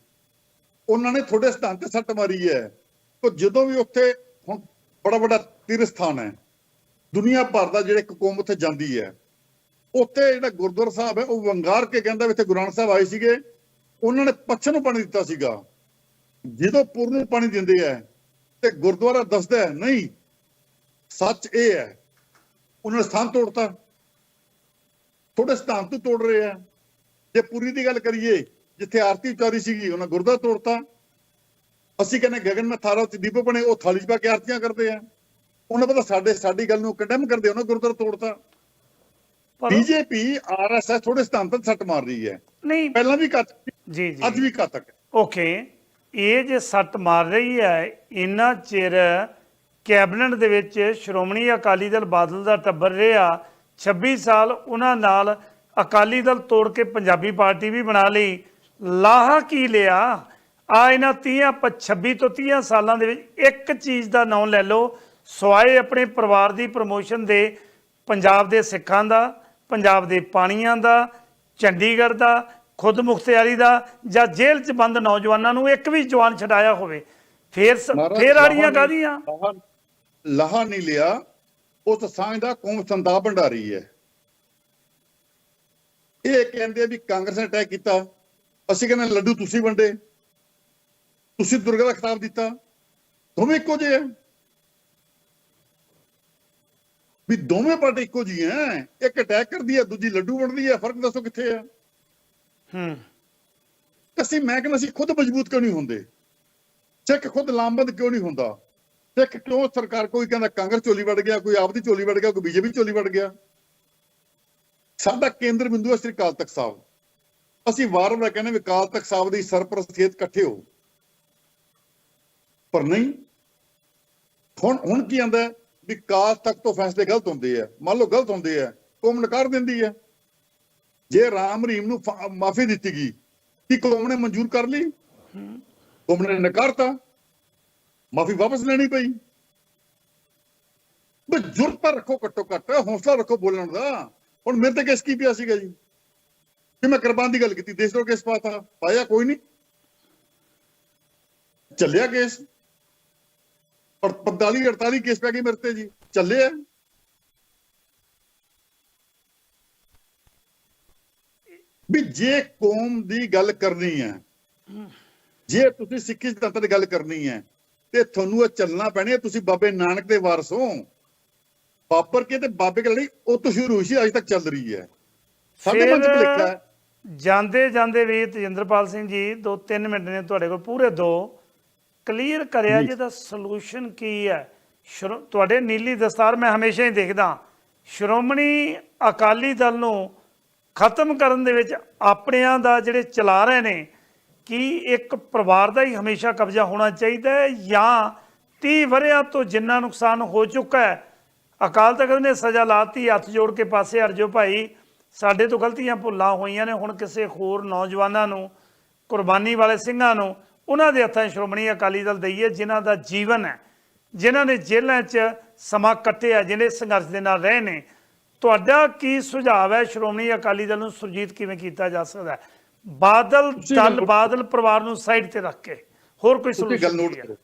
ਉਹਨਾਂ ਨੇ ਤੁਹਾਡੇ ਸਥਾਨ ਤੇ ਸੱਟ ਮਾਰੀ ਹੈ। ਤਾਂ ਜਦੋਂ ਵੀ ਉੱਥੇ ਹੁਣ ਬੜਾ ਵੱਡਾ ਤੀਰਥ ਸਥਾਨ ਹੈ, ਦੁਨੀਆ ਭਰ ਦਾ ਜਿਹੜੇ ਕੌਮ ਉੱਥੇ ਜਾਂਦੀ ਹੈ ਉੱਥੇ ਜਿਹੜਾ ਗੁਰਦੁਆਰਾ ਸਾਹਿਬ ਹੈ, ਉਹ ਵੰਗਾਰ ਕੇ ਕਹਿੰਦਾ ਵੀ ਇੱਥੇ ਗੁਰੂ ਨਾਨਕ ਸਾਹਿਬ ਆਏ ਸੀਗੇ। ਉਹਨਾਂ ਨੇ ਪੱਛਮ ਨੂੰ ਪਾਣੀ ਦਿੱਤਾ ਸੀਗਾ। ਜਦੋਂ ਪੂਰਬ ਨੂੰ ਪਾਣੀ ਦਿੰਦੇ ਆ ਤੇ ਗੁਰਦੁਆਰਾ ਦੱਸਦਾ ਹੈ, ਨਹੀਂ, ਸੱਚ ਇਹ ਹੈ, ਉਹਨਾਂ ਨੇ ਸਥਾਨ ਤੋੜਤਾ। ਥੋੜੇ ਸਥਾਨ ਤੋਂ ਤੋੜ ਰਹੇ ਆ। ਜੇ ਪੂਰੀ ਦੀ ਗੱਲ ਕਰੀਏ, ਜਿੱਥੇ ਆਰਤੀ ਉਚਾਰੀ ਸੀਗੀ, ਉਹਨਾਂ ਗੁਰਦੁਆਰਾ ਤੋੜਤਾ। ਅਸੀਂ ਕਹਿੰਦੇ ਗਗਨ ਮੈਂ ਥਾਰਾ ਤੇ ਦੀਪ ਬਣੇ, ਉਹ ਥਾਲੀ 'ਚ ਪਾ ਕੇ ਆਰਤੀਆਂ ਕਰਦੇ ਆ। ਉਹਨਾਂ ਪਤਾ ਸਾਡੇ, ਸਾਡੀ ਗੱਲ ਨੂੰ ਕੰਡੈਮ ਕਰਦੇ, ਉਹਨਾਂ ਗੁਰਦੁਆਰਾ ਤੋੜਤਾ। ਬੀਜੇਪੀ ਆਰਐਸਐਸ ਥੋੜੇ ਸਥਾਨ ਤੇ ਸੱਟ ਮਾਰ ਰਹੀ ਹੈ। ਨਹੀਂ। ਪਹਿਲਾਂ ਵੀ ਘਾਤਕ ਜੀ ਜੀ। ਅੱਜ ਵੀ ਘਾਤਕ ਓਕੇ। ਇਹ ਜੇ ਸੱਟ ਮਾਰ ਰਹੀ ਹੈ ਇੰਨਾ ਚਿਰ ਕੈਬਨਿਟ ਦੇ ਵਿੱਚ ਸ਼੍ਰੋਮਣੀ ਅਕਾਲੀ ਦਲ ਬਾਦਲ ਦਾ ਟੱਬਰ ਰਿਹਾ 26 ਸਾਲ ਉਹਨਾਂ ਨਾਲ ਅਕਾਲੀ ਦਲ ਤੋੜ ਕੇ ਪੰਜਾਬੀ ਪਾਰਟੀ ਵੀ ਬਣਾ ਲਈ। ਲਾਹਾ ਕੀ ਲਿਆ? ਆ ਇਹਨਾਂ 30 26 ਤੋਂ 30 ਸਾਲਾਂ ਦੇ ਵਿੱਚ ਇੱਕ ਚੀਜ਼ ਦਾ ਨਾਮ ਲੈ ਲਓ। ਸਵਾਏ ਆਪਣੇ ਪਰਿਵਾਰ ਦੀ ਪ੍ਰਮੋਸ਼ਨ ਦੇ ਪੰਜਾਬ ਦੇ ਸਿੱਖਾਂ ਦਾ ਪੰਜਾਬ ਦੇ ਪਾਣੀਆਂ ਦਾ ਚੰਡੀਗੜ੍ਹ ਦਾ ਖੁਦ ਮੁਖਤਿਆਰੀ ਦਾ ਜਾਂ ਜੇਲ੍ਹ 'ਚ ਬੰਦ ਨੌਜਵਾਨਾਂ ਨੂੰ ਇੱਕ ਵੀ ਜਵਾਨ ਛਡਾਇਆ ਹੋਵੇ ਫੇਰ ਫੇਰ ਆੜੀਆਂ ਲਾਹਾ ਕਾਹਦੀਆਂ? ਲਾਹਾ- ਨਹੀਂ ਲਿਆ ਉਸ ਸਾਂਝ ਦਾ ਕੌਮ ਸੰਦਾ ਭੰਡਾਰੀ ਹੈ। ਇਹ ਕਹਿੰਦੇ ਵੀ ਕਾਂਗਰਸ ਨੇ ਅਟੈਕ ਕੀਤਾ ਅਸੀਂ ਕਹਿੰਦੇ ਲੱਡੂ ਤੁਸੀਂ ਵੰਡੇ ਤੁਸੀਂ ਦੁਰਗਾ ਦਾ ਖਿਤਾਬ ਦਿੱਤਾ ਦੋਵੇਂ ਇੱਕੋ ਜਿਹੇ ਆ। ਵੀ ਦੋਵੇਂ ਪਾਰਟੀ ਇੱਕੋ ਜਿਹੀਆਂ ਐ। ਇੱਕ ਅਟੈਕ ਕਰਦੀ ਹੈ ਦੂਜੀ ਲੱਡੂ ਵੰਡਦੀ ਹੈ ਫ਼ਰਕ ਦੱਸੋ ਕਿੱਥੇ ਆ ਹੂੰ। ਅਸੀਂ ਮੈਂ ਕਹਿੰਦਾ ਅਸੀਂ ਖੁਦ ਮਜ਼ਬੂਤ ਕਿਉਂ ਨਹੀਂ ਹੁੰਦੇ? ਸਿੱਖ ਖੁਦ ਲਾਮਬੰਦ ਕਿਉਂ ਨਹੀਂ ਹੁੰਦਾ? ਸਿੱਖ ਕਿਉਂ ਸਰਕਾਰ ਕੋਈ ਕਹਿੰਦਾ ਕਾਂਗਰਸ ਝੋਲੀ ਵੜ ਗਿਆ ਕੋਈ ਆਪਦੀ ਝੋਲੀ ਵੜ ਗਿਆ ਕੋਈ ਬੀਜੇਪੀ ਝੋਲੀ ਵੜ ਗਿਆ? ਸਾਡਾ ਕੇਂਦਰ ਬਿੰਦੂ ਹੈ ਸ੍ਰੀ ਅਕਾਲ ਤਖਤ ਸਾਹਿਬ। ਅਸੀਂ ਵਾਰ-ਵਾਰ ਕਹਿੰਦੇ ਵੀ ਅਕਾਲ ਤਖਤ ਸਾਹਿਬ ਦੀ ਸਰਪ੍ਰਸਤੀਤ ਇਕੱਠੇ ਹੋ। ਪਰ ਨਹੀਂ। ਹੁਣ ਹੁਣ ਕੀ ਆਂਦਾ? ਹੈ ਵੀ ਅਕਾਲ ਤਖਤ ਤੋਂ ਫੈਸਲੇ ਗਲਤ ਹੁੰਦੇ ਆ। ਮੰਨ ਲਓ ਗਲਤ ਹੁੰਦੇ ਆ, ਕੌਮ ਨਕਾਰ ਦਿੰਦੀ ਹੈ ਜੇ ਰਾਮ ਰਹੀਮ ਨੂੰ ਮਾਫੀ ਦਿੱਤੀ ਗਈ, ਕਿ ਕੌਮ ਨੇ ਮਨਜ਼ੂਰ ਕਰ ਲਈ? ਕੌਮ ਨੇ ਨਕਾਰਤਾ। ਮਾਫੀ ਵਾਪਸ ਲੈਣੀ ਪਈ। ਬਸ ਜੁਰਤ ਰੱਖੋ ਘੱਟੋ ਘੱਟ, ਹੌਸਲਾ ਰੱਖੋ ਬੋਲਣ ਦਾ। ਹੁਣ ਮੇਰੇ ਤੇ ਕੇਸ ਕੀ ਪਿਆ ਸੀਗਾ ਜੀ? ਕਿ ਮੈਂ ਕੁਰਬਾਨ ਦੀ ਗੱਲ ਕੀਤੀ, ਦੇਸ਼ ਤੋਂ ਕੇਸ ਪਾਤਾ, ਪਾਇਆ ਕੋਈ ਨਹੀਂ। ਚੱਲਿਆ ਕੇਸ। ਪਰ 45 48 ਕੇਸ ਪੈ ਗਏ ਮੇਰੇ ਤੇ ਜੀ। ਚੱਲੇ ਆ। ਵੀ ਜੇ ਕੌਮ ਦੀ ਗੱਲ ਕਰਨੀ ਹੈ, ਜੇ ਤੁਸੀਂ ਸਿੱਖੀ ਸਿਧਾਂਤਾਂ ਦੀ ਗੱਲ ਕਰਨੀ ਹੈ, ਤੇ ਤੁਹਾਨੂੰ ਇਹ ਚੱਲਣਾ ਪੈਣਾ ਤੁਸੀਂ ਬਾਬੇ ਨਾਨਕ ਦੇ ਵਾਰਸ ਹੋ। ਬਾਬਰ ਕੇ ਤੇ ਬਾਬੇ ਕੇ ਲੜੀ, ਉਹ ਤੋਂ ਸ਼ੁਰੂ ਹੋਈ ਸੀ, ਅੱਜ ਤੱਕ ਚੱਲ ਰਹੀ ਹੈ। ਸਾਡੇ ਮਨ ਚ ਫਿਰ ਜਾਂਦੇ ਜਾਂਦੇ ਵੀ ਤੇਜਿੰਦਰਪਾਲ ਸਿੰਘ ਜੀ ਦੋ ਤਿੰਨ ਮਿੰਟ ਨੇ ਤੁਹਾਡੇ ਕੋਲ, ਪੂਰੇ ਦੋ। ਕਲੀਅਰ ਕਰਿਆ ਜੀ। ਜਿਹਦਾ ਸੋਲੂਸ਼ਨ ਕੀ ਹੈ? ਤੁਹਾਡੇ ਨੀਲੀ ਦਸਤਾਰ ਮੈਂ ਹਮੇਸ਼ਾ ਹੀ ਦੇਖਦਾ। ਸ਼੍ਰੋਮਣੀ ਅਕਾਲੀ ਦਲ ਨੂੰ ਖਤਮ ਕਰਨ ਦੇ ਵਿੱਚ ਆਪਣਿਆਂ ਦਾ ਜਿਹੜੇ ਚਲਾ ਰਹੇ ਨੇ ਕੀ ਇੱਕ ਪਰਿਵਾਰ ਦਾ ਹੀ ਹਮੇਸ਼ਾ ਕਬਜ਼ਾ ਹੋਣਾ ਚਾਹੀਦਾ ਹੈ ਜਾਂ 30 ਵਰਿਆਂ ਤੋਂ ਜਿੰਨਾ ਨੁਕਸਾਨ ਹੋ ਚੁੱਕਾ ਹੈ? ਅਕਾਲ ਤਖਤ ਨੇ ਸਜ਼ਾ ਲਾਤੀ ਹੱਥ ਜੋੜ ਕੇ ਪਾਸੇ ਹਰਜੋ ਭਾਈ। ਸਾਡੇ ਤੋਂ ਗਲਤੀਆਂ ਭੁੱਲਾਂ ਹੋਈਆਂ ਨੇ। ਹੁਣ ਕਿਸੇ ਹੋਰ ਨੌਜਵਾਨਾਂ ਨੂੰ ਕੁਰਬਾਨੀ ਵਾਲੇ ਸਿੰਘਾਂ ਨੂੰ ਉਹਨਾਂ ਦੇ ਹੱਥਾਂ ਸ਼੍ਰੋਮਣੀ ਅਕਾਲੀ ਦਲ ਦਈਏ ਜਿਨ੍ਹਾਂ ਦਾ ਜੀਵਨ ਹੈ ਜਿਨ੍ਹਾਂ ਨੇ ਜੇਲ੍ਹਾਂ 'ਚ ਸਮਾਂ ਕੱਟਿਆ ਜਿਹਨੇ ਸੰਘਰਸ਼ ਦੇ ਨਾਲ ਰਹੇ ਨੇ। ਤੁਹਾਡਾ ਕੀ ਸੁਝਾਅ ਹੈ? ਸ਼੍ਰੋਮਣੀ ਅਕਾਲੀ ਦਲ ਨੂੰ ਸੁਰਜੀਤ ਕਿਵੇਂ ਕੀਤਾ ਜਾ ਸਕਦਾ ਬਾਦਲ ਦਲ ਬਾਦਲ ਪਰਿਵਾਰ ਨੂੰ ਸਾਈਡ ਤੇ ਰੱਖ ਕੇ। ਹੋਰ ਕੋਈ ਗੱਲ ਸੋਲੂਸ਼ਨ ਨੋਟ ਕਰੋ।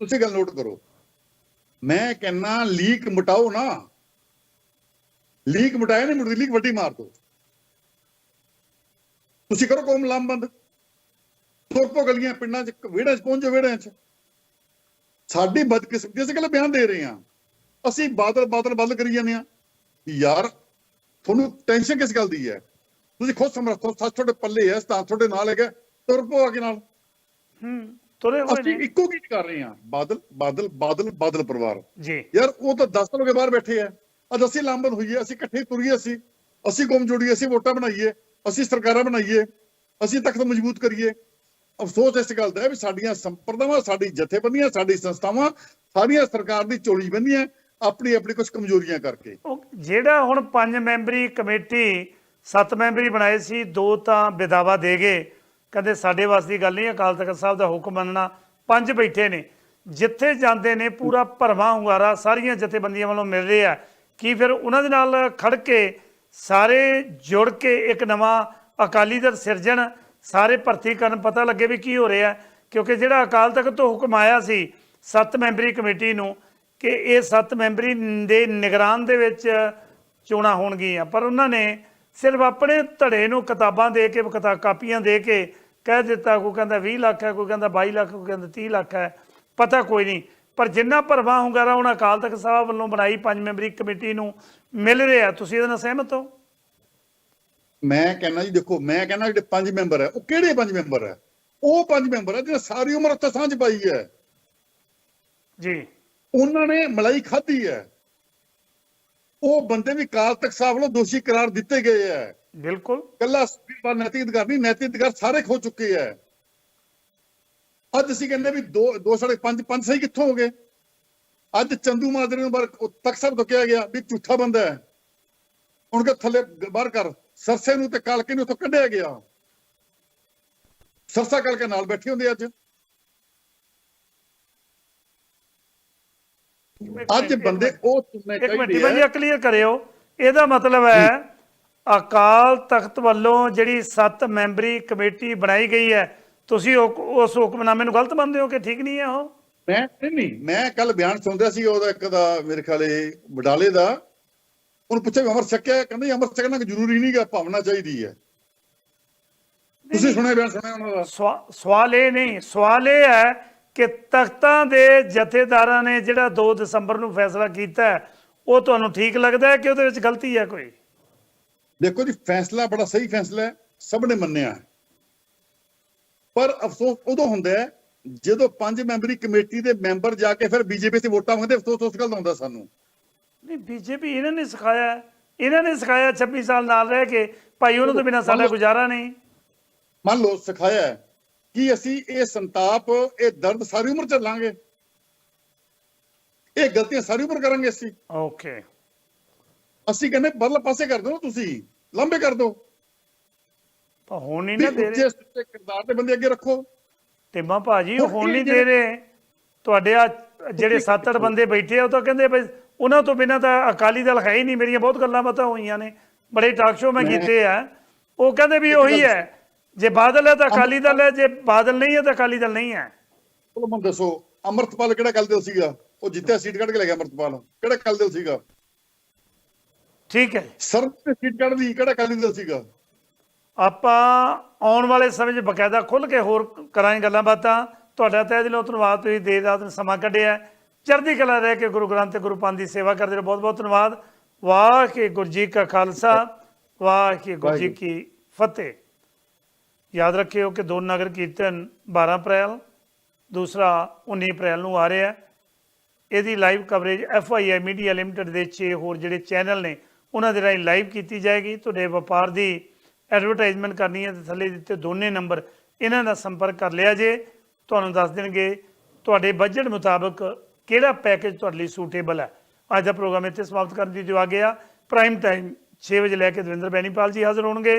ਤੁਸੀਂ ਗੱਲ ਨੋਟ ਕਰੋ। ਮੈਂ ਕਹਿੰਨਾ ਲੀਕ ਮਟਾਓ ਨਾ। ਲੀਕ ਮਟਾਇਆ ਨਹੀਂ ਮੁੜਦੀ ਲੀਕ ਵੱਡੀ ਮਾਰ ਦੋ। ਤੁਸੀਂ ਕਰੋ ਕੋਮ ਲਾਮਬੰਦ। ਤੁਰਪੋ ਗਲੀਆਂ ਪਿੰਡਾਂ 'ਚ ਵਿਹੜਿਆਂ 'ਚ ਪਹੁੰਚੋ ਵਿਹੜਿਆਂ 'ਚ। ਸਾਡੀ ਬਦਕਿਸਮਤੀ ਅਸੀਂ ਕੱਲ ਬਿਆਨ ਦੇ ਰਹੇ ਹਾਂ। ਅਸੀਂ ਬਾਦਲ ਬਾਦਲ ਬਦਲ ਕਰੀ ਜਾਂਦੇ ਆ ਯਾਰ ਤੁਹਾਨੂੰ ਟੈਨਸ਼ਨ ਕਿਸ ਗੱਲ ਦੀ ਹੈ? ਤੁਸੀਂ ਖੁਦ ਸਮਰਥ ਹੋ ਸੱਚ ਤੁਹਾਡੇ ਪੱਲੇ ਹੈ ਸਤਾਨ ਤੁਹਾਡੇ ਨਾਲ ਹੈਗਾ ਤੁਰਪੋ ਆ ਕੇ ਨਾਲ। ਹੂੰ ਤੁਰੇ ਹੋਏ ਅਸੀਂ ਨੇ। ਇੱਕੋ ਗੀਤ ਕਰ ਰਹੇ ਹਾਂ ਬਾਦਲ ਬਾਦਲ ਬਾਦਲ ਬਾਦਲ ਪਰਿਵਾਰ। ਜੀ। ਯਾਰ ਉਹ ਤਾਂ 10 ਸਾਲ ਹੋ ਗਏ ਬਾਹਰ ਬੈਠੇ ਆ। ਅੱਜ ਅਸੀਂ ਲਾਂਬਨ ਹੋਈਏ ਅਸੀਂ ਇਕੱਠੇ ਤੁਰੀਏ ਅਸੀਂ। ਅਸੀਂ ਕੌਮ ਜੋੜੀਏ ਅਸੀਂ ਵੋਟਾਂ ਬਣਾਈਏ ਅਸੀਂ ਸਰਕਾਰਾਂ ਬਣਾਈਏ। ਅਸੀਂ ਤਖਤ ਮਜ਼ਬੂਤ ਕਰੀਏ। ਅਫਸੋਸ ਇਸ ਗੱਲ ਦਾ ਹੈ ਵੀ ਸਾਡੀਆਂ ਸੰਪਰਦਾਵਾਂ, ਸਾਡੀ ਜਥੇਬੰਦੀਆਂ, ਸਾਡੀ ਸੰਸਥਾਵਾਂ, ਸਾਰੀਆਂ ਸਰਕਾਰ ਦੀ ਚੋਲੀ ਬੰਦੀਆਂ ਆਪਣੀ ਆਪਣੀ ਕੁਝ ਕਮਜ਼ੋਰੀਆਂ ਕਰਕੇ। ਜਿਹੜਾ ਹੁਣ ਪੰਜ ਮੈਂਬਰੀ ਕਮੇਟੀ, ਸੱਤ ਮੈਂਬਰੀ ਬਣਾਏ ਸੀ, ਦੋ ਤਾਂ ਵਿਦਾਵਾ ਦੇ ਗਏ। ਕਹਿੰਦੇ ਸਾਡੇ ਵਾਸ ਦੀ ਗੱਲ ਨਹੀਂ, ਅਕਾਲ ਤਖਤ ਸਾਹਿਬ ਦਾ ਹੁਕਮ ਮੰਨਣਾ। ਪੰਜ ਬੈਠੇ ਨੇ। ਜਿੱਥੇ ਜਾਂਦੇ ਨੇ, ਪੂਰਾ ਭਰਵਾਂ ਹੁੰਗਾਰਾ ਸਾਰੀਆਂ ਜਥੇਬੰਦੀਆਂ ਵੱਲੋਂ ਮਿਲ ਰਿਹਾ ਕੀ ਫਿਰ ਉਹਨਾਂ ਦੇ ਨਾਲ ਖੜ ਕੇ ਸਾਰੇ ਜੁੜ ਕੇ ਇੱਕ ਨਵਾਂ ਅਕਾਲੀ ਦਲ ਸਿਰਜਣ ਸਾਰੇ ਭਰਤੀ ਕਰਨ ਪਤਾ ਲੱਗੇ ਵੀ ਕੀ ਹੋ ਰਿਹਾ ਕਿਉਂਕਿ ਜਿਹੜਾ ਅਕਾਲ ਤਖਤ ਤੋਂ ਹੁਕਮ ਆਇਆ ਸੀ ਸੱਤ ਮੈਂਬਰੀ ਕਮੇਟੀ ਨੂੰ ਕਿ ਇਹ ਸੱਤ ਮੈਂਬਰੀ ਦੇ ਨਿਗਰਾਨ ਦੇ ਵਿੱਚ ਚੋਣਾਂ ਹੋਣਗੀਆਂ। ਪਰ ਉਹਨਾਂ ਨੇ ਸਿਰਫ ਆਪਣੇ ਧੜੇ ਨੂੰ ਕਿਤਾਬਾਂ ਦੇ ਕੇ ਕਿਤਾਬ ਕਾਪੀਆਂ ਦੇ ਕੇ ਕਹਿ ਦਿੱਤਾ, ਕੋਈ ਕਹਿੰਦਾ 20 ਲੱਖ ਹੈ, ਕੋਈ ਕਹਿੰਦਾ 22 ਲੱਖ, ਕੋਈ ਕਹਿੰਦਾ 30 ਲੱਖ ਹੈ, ਪਤਾ ਕੋਈ ਨਹੀਂ। ਪਰ ਜਿੰਨਾ ਭਰਵਾਂ ਹੁੰਗਾਰਾ ਉਹਨਾਂ ਅਕਾਲ ਤਖਤ ਸਾਹਿਬ ਵੱਲੋਂ ਬਣਾਈ ਪੰਜ ਮੈਂਬਰੀ ਕਮੇਟੀ ਨੂੰ ਮਿਲ ਰਿਹਾ, ਤੁਸੀਂ ਇਹਦੇ ਨਾਲ ਸਹਿਮਤ ਹੋ? ਮੈਂ ਕਹਿੰਦਾ ਜੀ ਦੇਖੋ ਮੈਂ ਕਹਿੰਦਾ ਜਿਹੜੇ ਪੰਜ ਮੈਂਬਰ ਹੈ ਉਹ ਕਿਹੜੇ ਪੰਜ ਮੈਂਬਰ ਹੈ ਉਹ ਪੰਜ ਮੈਂਬਰ ਹੈ ਜਿਹੜੇ ਸਾਰੀ ਉਮਰ ਉੱਥੇ ਸਾਂਝ ਪਾਈ ਹੈ। ਜੀ। ਉਹਨਾਂ ਨੇ ਮਲਾਈ ਖਾਧੀ ਹੈ। ਉਹ ਬੰਦੇ ਵੀ ਕਾਲ ਤਖਤ ਸਾਹਿਬ ਵੱਲੋਂ ਦੋਸ਼ੀ ਕਰਾਰ ਦਿੱਤੇ ਗਏ ਹੈ। ਬਿਲਕੁਲ। ਕੱਲਾ ਸਪੀਕਰ ਨੈਤਿਕ ਅਧਿਕਾਰ ਨਹੀਂ ਨੈਤਿਕ ਅਧਿਕਾਰ ਸਾਰੇ ਖੋ ਚੁੱਕੇ ਹੈ। ਅੱਜ ਅਸੀਂ ਕਹਿੰਦੇ ਵੀ ਦੋ ਦੋ ਸਾਢੇ ਪੰਜ ਪੰਜ ਸਹੀ ਕਿੱਥੋਂ ਹੋ ਗਏ? ਅੱਜ ਚੰਦੂ ਮਾਜਰੇ ਨੂੰ ਤਖਤ ਸਾਹਿਬ ਤੋਂ ਕਿਹਾ ਗਿਆ ਵੀ ਝੂਠਾ ਬੰਦਾ ਹੈ। ਹੁਣ ਕਿ ਥੱਲੇ ਬਾਹਰ ਕਰ? ਸਰਸੇ ਨੂੰ ਤੇ ਕਾਲਕੇ ਨੂੰ ਉੱਥੋਂ ਕੱਢਿਆ ਗਿਆ। ਸਰਸਾ ਕਾਲਕੇ ਨਾਲ ਬੈਠੇ ਹੁੰਦੇ ਅੱਜ। ਅੱਜ ਬੰਦੇ ਉਹ ਚੁਣਨੇ ਇੱਕ ਮਿੰਟ ਚਾਹੀਦੇ ਹੈ ਕਲੀਅਰ ਕਰਿਓ। ਇਹਦਾ ਮਤਲਬ ਹੈ ਅਕਾਲ ਤਖਤ ਵੱਲੋਂ ਜਿਹੜੀ ਸੱਤ ਮੈਂਬਰੀ ਕਮੇਟੀ ਬਣਾਈ ਗਈ ਹੈ ਤੁਸੀਂ ਉਸ ਹੁਕਮਨਾਮੇ ਨੂੰ ਗਲਤ ਮੰਨਦੇ ਹੋ ਕਿ ਠੀਕ ਨਹੀਂ ਹੈ ਉਹ? ਮੈਂ ਨਹੀਂ ਮੈਂ ਕੱਲ ਬਿਆਨ ਸੁਣਦਾ ਸੀ ਉਹਦਾ ਇੱਕ ਦਾ ਮੇਰੇ ਖਿਆਲੇ ਬਡਾਲੇ ਦਾ। ਉਹਨੂੰ ਪੁੱਛਿਆ ਵੀ ਅਮਰ ਛਕਿਆ ਕਹਿੰਦਾ ਜੀ ਅਮਰ ਛਕਣਾ ਜ਼ਰੂਰੀ ਨਹੀਂਗਾ ਭਾਵਨਾ ਚਾਹੀਦੀ ਹੈ। ਤੁਸੀਂ ਸੁਣਿਆ ਬਿਆਨ ਸੁਣਿਆ ਉਹਨਾਂ ਦਾ? ਸਵਾ- ਸਵਾਲ ਇਹ ਨਹੀਂ ਸਵਾਲ ਇਹ ਹੈ ਕਿ ਤਖਤਾਂ ਦੇ ਜਥੇਦਾਰਾਂ ਨੇ ਜਿਹੜਾ 2 ਦਸੰਬਰ ਨੂੰ ਫੈਸਲਾ ਕੀਤਾ ਉਹ ਤੁਹਾਨੂੰ ਠੀਕ ਲੱਗਦਾ ਹੈ ਕਿ ਉਹਦੇ ਵਿੱਚ ਗਲਤੀ ਹੈ ਕੋਈ? ਦੇਖੋ ਜੀ ਫੈਸਲਾ ਬੜਾ ਸਹੀ ਫੈਸਲਾ ਹੈ ਸਭ ਨੇ ਮੰਨਿਆ। ਪਰ ਅਫਸੋਸ ਉਦੋਂ ਹੁੰਦਾ ਹੈ ਜਦੋਂ ਪੰਜ ਮੈਂਬਰੀ ਕਮੇਟੀ ਦੇ ਮੈਂਬਰ ਜਾ ਕੇ ਫਿਰ ਬੀਜੇਪੀ ਤੇ ਵੋਟਾਂ ਮੰਗਦੇ ਅਫਸੋਸ ਉਸ ਗੱਲ ਦਾ ਹੁੰਦਾ ਸਾਨੂੰ। ਨਹੀਂ ਬੀਜੇਪੀ ਇਹਨਾਂ ਨੇ ਸਿਖਾਇਆ ਹੈ। ਇਹਨਾਂ ਨੇ ਸਿਖਾਇਆ 26 ਸਾਲ ਨਾਲ ਰਹਿ ਕੇ। ਭਾਈ ਉਹਨਾਂ ਤੋਂ ਬਿਨਾ ਸਾਡਾ ਗੁਜ਼ਾਰਾ ਨਹੀਂ। ਮੰਨ ਲਓ ਸਿਖਾਇਆ ਹੈ ਕਿ ਅਸੀਂ ਇਹ ਸੰਤਾਪ ਇਹ ਦਰਦ ਸਾਰੀ ਉਮਰ ਝੱਲਾਂਗੇ। ਇਹ ਗਲਤੀਆਂ ਸਾਰੀ ਉਮਰ ਕਰਾਂਗੇ ਅਸੀਂ। ਓਕੇ ਅਸੀਂ ਕਹਿੰਦੇ ਬਦਲ ਪਾਸੇ ਕਰ ਦਿਓ ਨਾ ਤੁਸੀਂ ਲੰਬੇ ਕਰ ਦਿਓ। ਪਰ ਹੁਣ ਨਹੀਂ ਵੀ ਨਾ ਦੇ ਰਹੇ। ਉੱਚੇ ਸੁੱਚੇ ਕਿਰਦਾਰ ਦੇ ਬੰਦੇ ਅੱਗੇ ਰੱਖੋ। ਟਿੰਮਾ ਭਾਜੀ ਹੁਣ ਹੁਣ ਇਹ ਨਹੀਂ ਦੇ ਰਹੇ। ਤੁਹਾਡੇ ਆ ਜਿਹੜੇ 7-8 ਬੰਦੇ ਬੈਠੇ ਆ ਉਹ ਤਾਂ ਕਹਿੰਦੇ ਬਈ ਉਹਨਾਂ ਤੋਂ ਬਿਨਾਂ ਤਾਂ ਅਕਾਲੀ ਦਲ ਹੈ ਹੀ ਨਹੀਂ ਮੇਰੀਆਂ ਬਹੁਤ ਗੱਲਾਂ ਬਾਤਾਂ ਹੋਈਆਂ ਨੇ। ਬੜੇ ਟਾਕ ਸ਼ੋ ਮੈਂ ਕੀਤੇ ਆ। ਉਹ ਕਹਿੰਦੇ ਵੀ ਉਹੀ ਹੈ ਜੇ ਬਾਦਲ ਹੈ ਤਾਂ ਅਕਾਲੀ ਦਲ ਹੈ ਜੇ ਬਾਦਲ ਨਹੀਂ ਹੈ ਤਾਂ ਅਕਾਲੀ ਦਲ ਨਹੀਂ ਹੈ। ਚਲੋ ਮੈਨੂੰ ਦੱਸੋ ਅਮਰਤਪਾਲ ਕਿਹੜਾ ਕੱਲ ਦਿਲ ਸੀਗਾ? ਉਹ ਜਿੱਤਿਆ ਸੀਟ ਕੱਢ ਕੇ ਲੈ ਗਿਆ ਅਮਰਤਪਾਲ। ਕਿਹੜਾ ਕੱਲ ਦਿਲ ਸੀਗਾ? ਠੀਕ ਹੈ। ਸਰ ਤੇ ਸੀਟ ਕੱਢਦੀ ਕਿਹੜਾ ਕੱਲ ਦਿਲ ਸੀਗਾ? ਆਪਾਂ ਆਉਣ ਵਾਲੇ ਸਮੇਂ 'ਚ ਬਕਾਇਦਾ ਖੁੱਲ ਕੇ ਹੋਰ ਕਰਾਂਗੇ ਗੱਲਾਂ ਬਾਤਾਂ। ਤੁਹਾਡਾ ਤਹਿ ਦਿਲੋਂ ਧੰਨਵਾਦ ਤੁਸੀਂ ਦੇਰ ਰਾਤ ਨੂੰ ਸਮਾਂ ਕੱਢਿਆ। ਚੜ੍ਹਦੀ ਕਲਾ ਰਹਿ ਕੇ ਗੁਰੂ ਗ੍ਰੰਥ ਤੇ ਗੁਰੂ ਪੰਥ ਦੀ ਸੇਵਾ ਕਰਦੇ ਰਹੋ। ਬਹੁਤ ਬਹੁਤ ਧੰਨਵਾਦ। ਵਾਹਿਗੁਰੂ ਜੀ ਕਾ ਖਾਲਸਾ ਵਾਹਿਗੁਰੂ ਜੀ ਕੀ ਫਤਿਹ। ਯਾਦ ਰੱਖਿਓ ਕਿ ਦੋ ਨਗਰ ਕੀਰਤਨ 12 ਅਪ੍ਰੈਲ ਦੂਸਰਾ 19 ਅਪ੍ਰੈਲ ਨੂੰ ਆ ਰਿਹਾ ਹੈ। ਇਹਦੀ live coverage FII media limited ਦੇ 6 ਹੋਰ ਜਿਹੜੇ ਚੈਨਲ ਨੇ ਉਹਨਾਂ ਦੇ ਰਾਹੀਂ ਲਾਈਵ ਕੀਤੀ ਜਾਏਗੀ। ਤੁਹਾਡੇ ਵਪਾਰ ਦੀ ਐਡਵਰਟਾਈਜ਼ਮੈਂਟ ਕਰਨੀ ਹੈ ਤੇ ਥੱਲੇ ਦਿੱਤੇ ਦੋਨੇ ਨੰਬਰ ਇਹਨਾਂ ਨਾਲ ਸੰਪਰਕ ਕਰ ਲਿਆ ਜੇ। ਤੁਹਾਨੂੰ ਦੱਸ ਦੇਣਗੇ ਤੁਹਾਡੇ ਬਜਟ ਮੁਤਾਬਕ ਕਿਹੜਾ ਪੈਕੇਜ ਤੁਹਾਡੇ ਲਈ ਸੂਟੇਬਲ ਹੈ? ਅੱਜ ਦਾ ਪ੍ਰੋਗਰਾਮ ਇੱਥੇ ਸਮਾਪਤ ਕਰਨ ਦੀ ਜੋ ਆ ਗਿਆ ਪ੍ਰਾਈਮ ਟਾਈਮ 6 ਵਜੇ ਲੈ ਕੇ ਦਵਿੰਦਰ ਬੈਨੀਪਾਲ ਜੀ ਹਾਜ਼ਰ ਹੋਣਗੇ।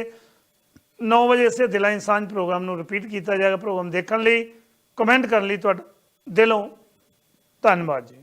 9 ਵਜੇ ਇਸੇ ਦਿਲਾਂ ਇਨਸਾਨ ਪ੍ਰੋਗਰਾਮ ਨੂੰ ਰਿਪੀਟ ਕੀਤਾ ਜਾਏਗਾ ਪ੍ਰੋਗਰਾਮ ਦੇਖਣ ਲਈ ਕਮੈਂਟ ਕਰਨ ਲਈ ਤੁਹਾਡਾ ਦਿਲੋਂ ਧੰਨਵਾਦ ਜੀ।